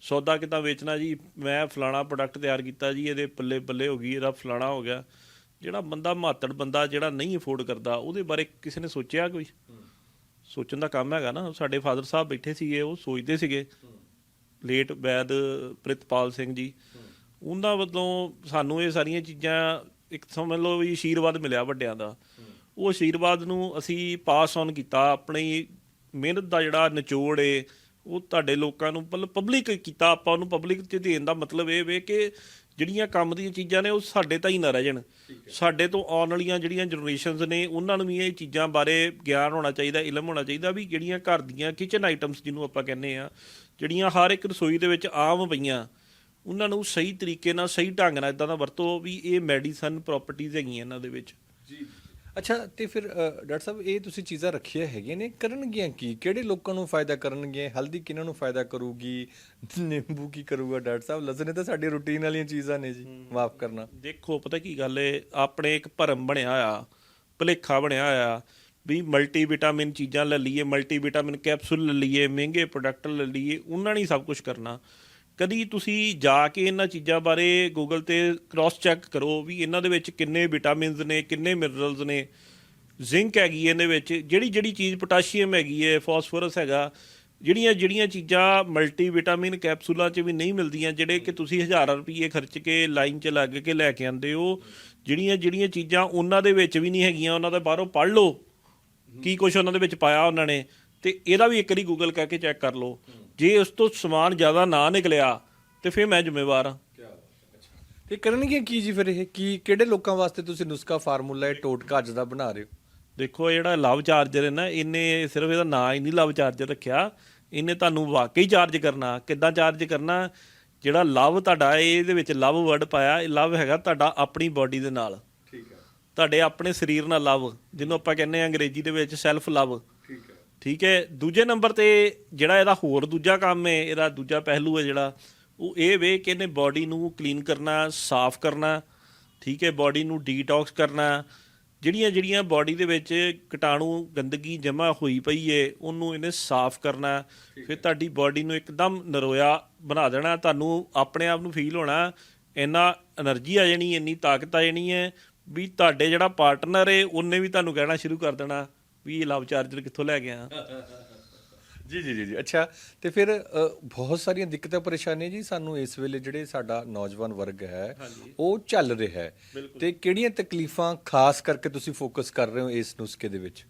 ਸੌਦਾ ਕਿੱਦਾਂ ਵੇਚਣਾ ਜੀ? ਮੈਂ ਫਲਾਣਾ ਪ੍ਰੋਡਕਟ ਤਿਆਰ ਕੀਤਾ ਜੀ ਇਹਦੇ ਪੱਲੇ ਪੱਲੇ ਹੋ ਗਈ ਇਹਦਾ ਫਲਾਣਾ ਹੋ ਗਿਆ। ਜਿਹੜਾ ਬੰਦਾ ਮਾਤੜ ਬੰਦਾ ਜਿਹੜਾ ਨਹੀਂ ਅਫੋਰਡ ਕਰਦਾ ਉਹਦੇ ਬਾਰੇ ਕਿਸੇ ਨੇ ਸੋਚਿਆ ਕੋਈ? ਸੋਚਣ ਦਾ ਕੰਮ ਹੈਗਾ ਨਾ ਸਾਡੇ ਫਾਦਰ ਸਾਹਿਬ ਬੈਠੇ ਸੀਗੇ ਉਹ ਸੋਚਦੇ ਸੀਗੇ। ਲੇਟ ਵੈਦ ਪ੍ਰਿਤਪਾਲ ਸਿੰਘ ਜੀ ਉਹਨਾਂ ਵੱਲੋਂ ਸਾਨੂੰ ਇਹ ਸਾਰੀਆਂ ਚੀਜ਼ਾਂ ਇੱਕ ਸਮਝ ਲਓ ਵੀ ਆਸ਼ੀਰਵਾਦ ਮਿਲਿਆ ਵੱਡਿਆਂ ਦਾ। ਉਹ ਆਸ਼ੀਰਵਾਦ ਨੂੰ ਅਸੀਂ ਪਾਸ ਔਨ ਕੀਤਾ ਆਪਣੀ ਮਿਹਨਤ ਦਾ ਜਿਹੜਾ ਨਿਚੋੜ ਏ ਉਹ ਤੁਹਾਡੇ ਲੋਕਾਂ ਨੂੰ ਮਤਲਬ ਪਬਲਿਕ ਕੀਤਾ ਆਪਾਂ ਉਹਨੂੰ ਪਬਲਿਕ 'ਚ ਦੇਣ ਦਾ ਮਤਲਬ ਇਹ ਵੇ ਕਿ ਜਿਹੜੀਆਂ ਕੰਮ ਦੀਆਂ ਚੀਜ਼ਾਂ ਨੇ ਉਹ ਸਾਡੇ ਤਾਂ ਹੀ ਨਾ ਰਹਿ ਜਾਣ। ਸਾਡੇ ਤੋਂ ਆਉਣ ਵਾਲੀਆਂ ਜਿਹੜੀਆਂ ਜਨਰੇਸ਼ਨਸ ਨੇ ਉਹਨਾਂ ਨੂੰ ਵੀ ਇਹ ਚੀਜ਼ਾਂ ਬਾਰੇ ਗਿਆਨ ਹੋਣਾ ਚਾਹੀਦਾ ਇਲਮ ਹੋਣਾ ਚਾਹੀਦਾ ਵੀ ਜਿਹੜੀਆਂ ਘਰ ਦੀਆਂ ਕਿਚਨ ਆਈਟਮਸ ਜਿਹਨੂੰ ਆਪਾਂ ਕਹਿੰਦੇ ਆ ਜਿਹੜੀਆਂ ਹਰ ਇੱਕ ਰਸੋਈ ਦੇ ਵਿੱਚ ਆਮ ਪਈਆਂ ਉਹਨਾਂ ਨੂੰ ਸਹੀ ਤਰੀਕੇ ਨਾਲ ਸਹੀ ਢੰਗ ਨਾਲ ਇਦਾਂ ਦਾ ਵਰਤੋ ਵੀ ਇਹ ਮੈਡੀਸਨ ਪ੍ਰਾਪਰਟੀਆਂ ਹੈਗੀਆਂ ਇਹਨਾਂ ਦੇ ਵਿੱਚ। ਜੀ ਅੱਛਾ ਤੇ ਫਿਰ ਡਾਕਟਰ ਸਾਹਿਬ ਇਹ ਤੁਸੀਂ ਚੀਜ਼ਾਂ ਰੱਖੀਆਂ ਹੈਗੀਆਂ ਨੇ ਕਰਨਗੀਆਂ ਕੀ? ਕਿਹੜੇ ਲੋਕਾਂ ਨੂੰ ਫਾਇਦਾ ਕਰਨਗੀਆਂ ਹਲਦੀ ਕਿਹਨਾਂ ਨੂੰ ਫਾਇਦਾ ਕਰੂਗੀ? ਨਿੰਬੂ ਕੀ ਕਰੂਗਾ ਡਾਕਟਰ ਸਾਹਿਬ? ਲਸਣ ਇਹ ਤਾਂ ਸਾਡੀ ਰੁਟੀਨ ਵਾਲੀਆਂ ਚੀਜ਼ਾਂ ਨੇ ਜੀ ਮਾਫ ਕਰਨਾ। ਦੇਖੋ ਪਤਾ ਕੀ ਗੱਲ ਏ? ਆਪਣੇ ਇੱਕ ਭਰਮ ਬਣਿਆ ਆ ਭੁਲੇਖਾ ਬਣਿਆ ਆ ਵੀ ਮਲਟੀ ਵਿਟਾਮਿਨ ਚੀਜ਼ਾਂ ਲੈ ਲਈਏ ਮਲਟੀ ਵਿਟਾਮਿਨ ਕੈਪਸੂਲ ਲੈ ਲਈਏ, ਮਹਿੰਗੇ ਪ੍ਰੋਡਕਟ ਲੈ ਲਈਏ, ਉਹਨਾਂ ਨੇ ਸਭ ਕੁਝ ਕਰਨਾ। ਕਦੀ ਤੁਸੀਂ ਜਾ ਕੇ ਇਹਨਾਂ ਚੀਜ਼ਾਂ ਬਾਰੇ ਗੂਗਲ ਤੇ ਕ੍ਰਾਸ ਚੈੱਕ ਕਰੋ ਵੀ ਇਹਨਾਂ ਦੇ ਵਿੱਚ ਕਿੰਨੇ ਵਿਟਾਮਿਨਸ ਨੇ, ਕਿੰਨੇ ਮਿਨਰਲਸ ਨੇ। ਜ਼ਿੰਕ ਹੈਗੀ ਇਹਦੇ ਵਿੱਚ, ਜਿਹੜੀ ਜਿਹੜੀ ਚੀਜ਼ ਪੋਟਾਸ਼ੀਅਮ ਹੈਗੀ ਹੈ ਫਾਸਫੋਰਸ ਹੈਗਾ, ਜਿਹੜੀਆਂ ਜਿਹੜੀਆਂ ਚੀਜ਼ਾਂ ਮਲਟੀ ਵਿਟਾਮਿਨ ਕੈਪਸੂਲਾਂ 'ਚ ਵੀ ਨਹੀਂ ਮਿਲਦੀਆਂ, ਜਿਹੜੇ ਕਿ ਤੁਸੀਂ ਹਜ਼ਾਰਾਂ ਰੁਪਏ ਖਰਚ ਕੇ, ਲਾਈਨ 'ਚ ਲੱਗ ਕੇ ਲੈ ਕੇ ਆਉਂਦੇ ਹੋ, ਜਿਹੜੀਆਂ ਜਿਹੜੀਆਂ ਚੀਜ਼ਾਂ ਉਹਨਾਂ ਦੇ ਵਿੱਚ ਵੀ ਨਹੀਂ ਹੈਗੀਆਂ, ਉਹਨਾਂ ਦਾ ਬਾਹਰੋਂ ਪੜ੍ਹ ਲਓ। ਕੀ ਕੁਝ ਉਹਨਾਂ ਦੇ ਵਿੱਚ ਪਾਇਆ ਉਹਨਾਂ ਨੇ ਤੇ ਇਹਦਾ ਵੀ ਇੱਕ ਵਾਰੀ ਗੂਗਲ ਕਰਕੇ ਚੈੱਕ ਕਰ ਲਓ। ਜੇ ਉਸ ਤੋਂ ਸਮਾਨ ਜ਼ਿਆਦਾ ਨਾ ਨਿਕਲਿਆ ਤੇ ਫਿਰ ਮੈਂ ਜ਼ਿੰਮੇਵਾਰ ਹਾਂ। ਤੇ ਕਰਨਗੀਆਂ ਕੀ ਜੀ ਫਿਰ ਇਹ? ਕੀ ਕਿਹੜੇ ਲੋਕਾਂ ਵਾਸਤੇ ਤੁਸੀਂ ਨੁਸਖਾ ਫਾਰਮੂਲਾ ਇਹ ਟੋਟਕਾ ਅੱਜ ਦਾ ਬਣਾ ਰਹੇ ਹੋ? ਦੇਖੋ ਇਹ ਜਿਹੜਾ ਲਵ ਚਾਰਜਰ ਹੈ ਨਾ ਇਹਨੇ ਸਿਰਫ ਇਹਦਾ ਨਾਂ ਹੀ ਨਹੀਂ ਲਵ ਚਾਰਜਰ ਰੱਖਿਆ। ਇਹਨੇ ਤੁਹਾਨੂੰ ਵਾਕਈ ਚਾਰਜ ਕਰਨਾ। ਕਿੱਦਾਂ ਚਾਰਜ ਕਰਨਾ? ਜਿਹੜਾ ਲਵ ਤੁਹਾਡਾ ਇਹਦੇ ਵਿੱਚ ਲਵ ਵਰਡ ਪਾਇਆ ਇਹ ਲਵ ਹੈਗਾ ਤੁਹਾਡਾ ਆਪਣੀ ਬਾਡੀ ਦੇ ਨਾਲ। ਤੁਹਾਡੇ ਆਪਣੇ ਸਰੀਰ ਨਾਲ ਲਵ ਜਿਹਨੂੰ ਆਪਾਂ ਕਹਿੰਦੇ ਆ ਅੰਗਰੇਜ਼ੀ ਦੇ ਵਿੱਚ ਸੈਲਫ ਲਵ ਠੀਕ ਹੈ। ਠੀਕ ਹੈ? ਦੂਜੇ ਨੰਬਰ ਤੇ ਜਿਹੜਾ ਇਹਦਾ ਹੋਰ ਦੂਜਾ ਕੰਮ ਹੈ ਇਹਦਾ ਦੂਜਾ ਪਹਿਲੂ ਹੈ ਜਿਹੜਾ ਉਹ ਇਹ ਵੇ ਕਿ ਇਹਨੇ ਬਾਡੀ ਨੂੰ ਕਲੀਨ ਕਰਨਾ ਸਾਫ਼ ਕਰਨਾ ਠੀਕ ਹੈ? ਬਾਡੀ ਨੂੰ ਡੀਟੌਕਸ ਕਰਨਾ ਜਿਹੜੀਆਂ ਜਿਹੜੀਆਂ ਬਾਡੀ ਦੇ ਵਿੱਚ ਕੀਟਾਣੂ ਗੰਦਗੀ ਜਮਾ ਹੋਈ ਪਈ ਏ ਉਹਨੂੰ ਇਹਨੇ ਸਾਫ਼ ਕਰਨਾ। ਫਿਰ ਤੁਹਾਡੀ ਬਾਡੀ ਨੂੰ ਇੱਕਦਮ ਨਰੋਇਆ ਬਣਾ ਦੇਣਾ ਤੁਹਾਨੂੰ ਆਪਣੇ ਆਪ ਨੂੰ ਫੀਲ ਹੋਣਾ ਇੰਨਾ એનર્ਜੀ ਆ ਜਾਣੀ ਇੰਨੀ ਤਾਕਤ ਆ ਜਾਣੀ ਹੈ ਵੀ ਤੁਹਾਡੇ ਜਿਹੜਾ ਪਾਰਟਨਰ ਏ ਉਹਨੇ ਵੀ ਤੁਹਾਨੂੰ ਕਹਿਣਾ ਸ਼ੁਰੂ ਕਰ ਦੇਣਾ ਵੀ ਇਹ ਲਵ ਚਾਰਜਰ ਕਿੱਥੋਂ ਲੈ ਗਿਆ ਜੀ ਜੀ ਜੀ ਜੀ। ਅੱਛਾ ਤੇ ਫਿਰ ਬਹੁਤ ਸਾਰੀਆਂ ਦਿੱਕਤਾਂ ਪਰੇਸ਼ਾਨੀਆਂ ਜੀ ਸਾਨੂੰ ਇਸ ਵੇਲੇ ਜਿਹੜੇ ਸਾਡਾ ਨੌਜਵਾਨ ਵਰਗ ਹੈ ਉਹ ਚੱਲ ਰਿਹਾ ਹੈ। ਤੇ ਕਿਹੜੀਆਂ ਤਕਲੀਫਾਂ ਖਾਸ ਕਰਕੇ ਤੁਸੀਂ ਫੋਕਸ ਕਰ ਰਹੇ ਹੋ ਇਸ ਨੁਸਖੇ ਦੇ ਵਿੱਚ?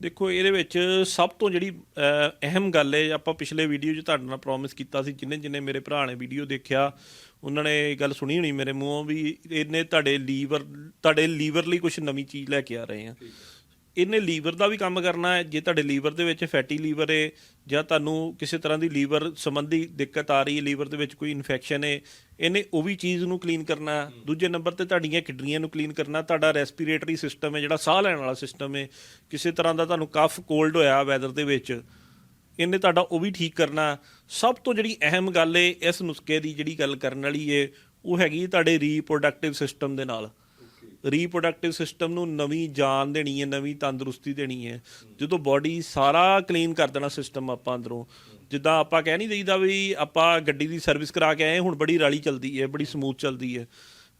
ਦੇਖੋ, ਇਹਦੇ ਵਿੱਚ ਸਭ ਤੋਂ ਜਿਹੜੀ ਅਹਿਮ ਗੱਲ ਹੈ ਆਪਾਂ ਪਿਛਲੇ ਵੀਡੀਓ 'ਚ ਤੁਹਾਡੇ ਨਾਲ ਪ੍ਰੋਮਿਸ ਕੀਤਾ ਸੀ, ਜਿੰਨੇ ਜਿੰਨੇ ਮੇਰੇ ਭਰਾ ਨੇ ਵੀਡੀਓ ਦੇਖਿਆ, ਉਹਨਾਂ ਨੇ ਇਹ ਗੱਲ ਸੁਣੀ ਹੋਣੀ ਮੇਰੇ ਮੂੰਹੋਂ ਵੀ ਇਹਨੇ ਤੁਹਾਡੇ ਲੀਵਰ ਤੁਹਾਡੇ ਲੀਵਰ ਲਈ ਕੁਝ ਨਵੀਂ ਚੀਜ਼ ਲੈ ਕੇ ਆ ਰਹੇ ਆ। ਇਹਨੇ ਲੀਵਰ ਦਾ ਵੀ ਕੰਮ ਕਰਨਾ ਹੈ, ਜੇ ਤੁਹਾਡੇ ਲੀਵਰ ਦੇ ਵਿੱਚ ਫੈਟੀ ਲੀਵਰ ਹੈ ਜਾਂ ਤੁਹਾਨੂੰ ਕਿਸੇ ਤਰ੍ਹਾਂ ਦੀ ਲੀਵਰ ਸੰਬੰਧੀ ਦਿੱਕਤ ਆ ਰਹੀ ਹੈ, ਲੀਵਰ ਦੇ ਵਿੱਚ ਕੋਈ ਇਨਫੈਕਸ਼ਨ ਹੈ ਇਹਨੇ ਉਹ ਵੀ ਚੀਜ਼ ਨੂੰ ਕਲੀਨ ਕਰਨਾ। ਦੂਜੇ ਨੰਬਰ ਤੇ ਤੁਹਾਡੀਆਂ ਕਿਡਨੀਆਂ ਨੂੰ ਕਲੀਨ ਕਰਨਾ ਤੁਹਾਡਾ ਰੈਸਪੀਰੇਟਰੀ ਸਿਸਟਮ ਹੈ ਜਿਹੜਾ ਸਾਹ ਲੈਣ ਵਾਲਾ ਸਿਸਟਮ ਹੈ ਕਿਸੇ ਤਰ੍ਹਾਂ ਦਾ ਤੁਹਾਨੂੰ ਕਫ ਕੋਲਡ ਹੋਇਆ ਵੈਦਰ ਦੇ ਵਿੱਚ ਇਹਨੇ ਤੁਹਾਡਾ ਉਹ ਵੀ ਠੀਕ ਕਰਨਾ। ਸਭ ਤੋਂ ਜਿਹੜੀ ਅਹਿਮ ਗੱਲ ਏ ਇਸ ਨੁਸਖੇ ਦੀ ਜਿਹੜੀ ਗੱਲ ਕਰਨ ਵਾਲੀ ਏ ਉਹ ਹੈਗੀ ਤੁਹਾਡੇ ਰੀਪਰੋਡਕਟਿਵ ਸਿਸਟਮ ਦੇ ਨਾਲ। ਰੀਪਰੋਡਕਟਿਵ ਸਿਸਟਮ ਨੂੰ ਨਵੀਂ ਜਾਨ ਦੇਣੀ ਹੈ ਨਵੀਂ ਤੰਦਰੁਸਤੀ ਦੇਣੀ ਹੈ। ਜਦੋਂ ਬਾਡੀ ਸਾਰਾ ਕਲੀਨ ਕਰ ਦੇਣਾ ਸਿਸਟਮ ਆਪਾਂ ਅੰਦਰੋਂ ਜਿੱਦਾਂ ਆਪਾਂ ਕਹਿ ਨਹੀਂ ਦਈਦਾ ਵੀ ਆਪਾਂ ਗੱਡੀ ਦੀ ਸਰਵਿਸ ਕਰਾ ਕੇ ਆਏ ਹੁਣ ਬੜੀ ਰਾਲੀ ਚੱਲਦੀ ਹੈ ਬੜੀ ਸਮੂਥ ਚੱਲਦੀ ਹੈ।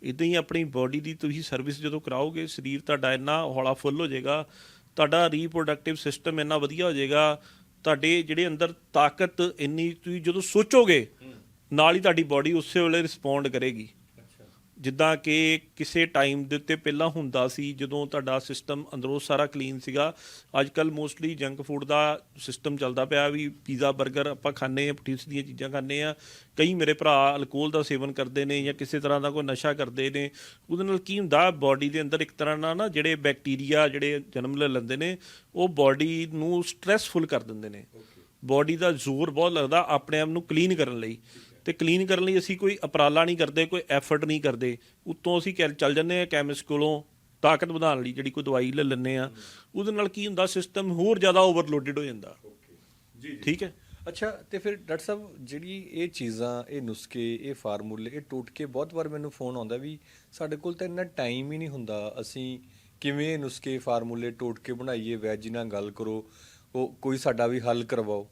ਇਦਾਂ ਹੀ ਆਪਣੀ ਬਾਡੀ ਦੀ ਤੁਸੀਂ ਸਰਵਿਸ ਜਦੋਂ ਕਰਾਓਗੇ ਸਰੀਰ ਤੁਹਾਡਾ ਇੰਨਾ ਹੌਲਾ ਫੁੱਲ ਹੋ ਜਾਏਗਾ ਤੁਹਾਡਾ ਰੀਪਰੋਡਕਟਿਵ ਸਿਸਟਮ ਇੰਨਾ ਵਧੀਆ ਹੋ ਜਾਏਗਾ ਤੁਹਾਡੇ ਜਿਹੜੇ ਅੰਦਰ ਤਾਕਤ ਇੰਨੀ ਤੁਸੀਂ ਜਦੋਂ ਸੋਚੋਗੇ ਨਾਲ ਹੀ ਤੁਹਾਡੀ ਬਾਡੀ ਉਸੇ ਵੇਲੇ ਰਿਸਪੌਂਡ ਕਰੇਗੀ। ਜਿੱਦਾਂ ਕਿ ਕਿਸੇ ਟਾਈਮ ਦੇ ਉੱਤੇ ਪਹਿਲਾਂ ਹੁੰਦਾ ਸੀ ਜਦੋਂ ਤੁਹਾਡਾ ਸਿਸਟਮ ਅੰਦਰੋਂ ਸਾਰਾ ਕਲੀਨ ਸੀਗਾ ਅੱਜ ਕੱਲ ਮੋਸਟਲੀ ਜੰਕ ਫੂਡ ਦਾ ਸਿਸਟਮ ਚੱਲਦਾ ਪਿਆ ਵੀ ਪੀਜ਼ਾ 버ਗਰ ਆਪਾਂ ਖਾਂਦੇ ਆ ਪਟੀਸ ਦੀਆਂ ਚੀਜ਼ਾਂ ਖਾਂਦੇ ਆ ਕਈ ਮੇਰੇ ਭਰਾ ਅਲਕੋਹਲ ਦਾ ਸੇਵਨ ਕਰਦੇ ਨੇ ਜਾਂ ਕਿਸੇ ਤਰ੍ਹਾਂ ਦਾ ਕੋਈ ਨਸ਼ਾ ਕਰਦੇ ਨੇ। ਉਹਦੇ ਨਾਲ ਕੀ ਹੁੰਦਾ ਬਾਡੀ ਦੇ ਅੰਦਰ ਇੱਕ ਤਰ੍ਹਾਂ ਨਾਲ ਨਾ ਜਿਹੜੇ ਬੈਕਟੀਰੀਆ ਜਿਹੜੇ ਜਨਮ ਲੈ ਲੈਂਦੇ ਨੇ ਉਹ ਬਾਡੀ ਨੂੰ ਸਟ੍ਰੈਸਫੁਲ ਕਰ ਦਿੰਦੇ ਨੇ। ਬਾਡੀ ਦਾ ਜ਼ੋਰ ਬਹੁਤ ਲੱਗਦਾ ਆਪਣੇ ਆਪ ਨੂੰ ਕਲੀਨ ਕਰਨ ਲਈ। ਤੇ ਕਲੀਨ ਕਰਨ ਲਈ ਅਸੀਂ ਕੋਈ ਅਪਰਾਲਾ ਨਹੀਂ ਕਰਦੇ ਕੋਈ ਐਫਰਟ ਨਹੀਂ ਕਰਦੇ। ਉੱਤੋਂ ਅਸੀਂ ਕਹਿ- ਚੱਲ ਜੰਨੇ ਆ ਕੈਮਿਸਟ ਕੋਲੋਂ ਤਾਕਤ ਵਧਾਉਣ ਲਈ ਜਿਹੜੀ ਕੋਈ ਦਵਾਈ ਲੈ ਲੈਂਦੇ ਆ ਉਹਦੇ ਨਾਲ ਕੀ ਹੁੰਦਾ ਸਿਸਟਮ ਹੋਰ ਜ਼ਿਆਦਾ ਓਵਰਲੋਡਡ ਹੋ ਜਾਂਦਾ। ਜੀ ਠੀਕ ਹੈ? ਅੱਛਾ ਤੇ ਫਿਰ ਡਾਕਟਰ ਸਾਹਿਬ ਜਿਹੜੀ ਇਹ ਚੀਜ਼ਾਂ ਇਹ ਨੁਸਖੇ ਇਹ ਫਾਰਮੂਲੇ ਇਹ ਟੋਟਕੇ ਬਹੁਤ ਵਾਰ ਮੈਨੂੰ ਫੋਨ ਆਉਂਦਾ ਵੀ ਸਾਡੇ ਕੋਲ ਤਾਂ ਇੰਨਾ ਟਾਈਮ ਹੀ ਨਹੀਂ ਹੁੰਦਾ। ਅਸੀਂ ਕਿਵੇਂ ਇਹ ਨੁਸਖੇ ਫਾਰਮੂਲੇ ਟੋਟਕੇ ਬਣਾਈਏ ਵੈਜ ਜੀ ਨਾਲ ਗੱਲ ਕਰੋ ਉਹ ਕੋਈ ਸਾਡਾ ਵੀ ਹੱਲ ਕਰਵਾਓ।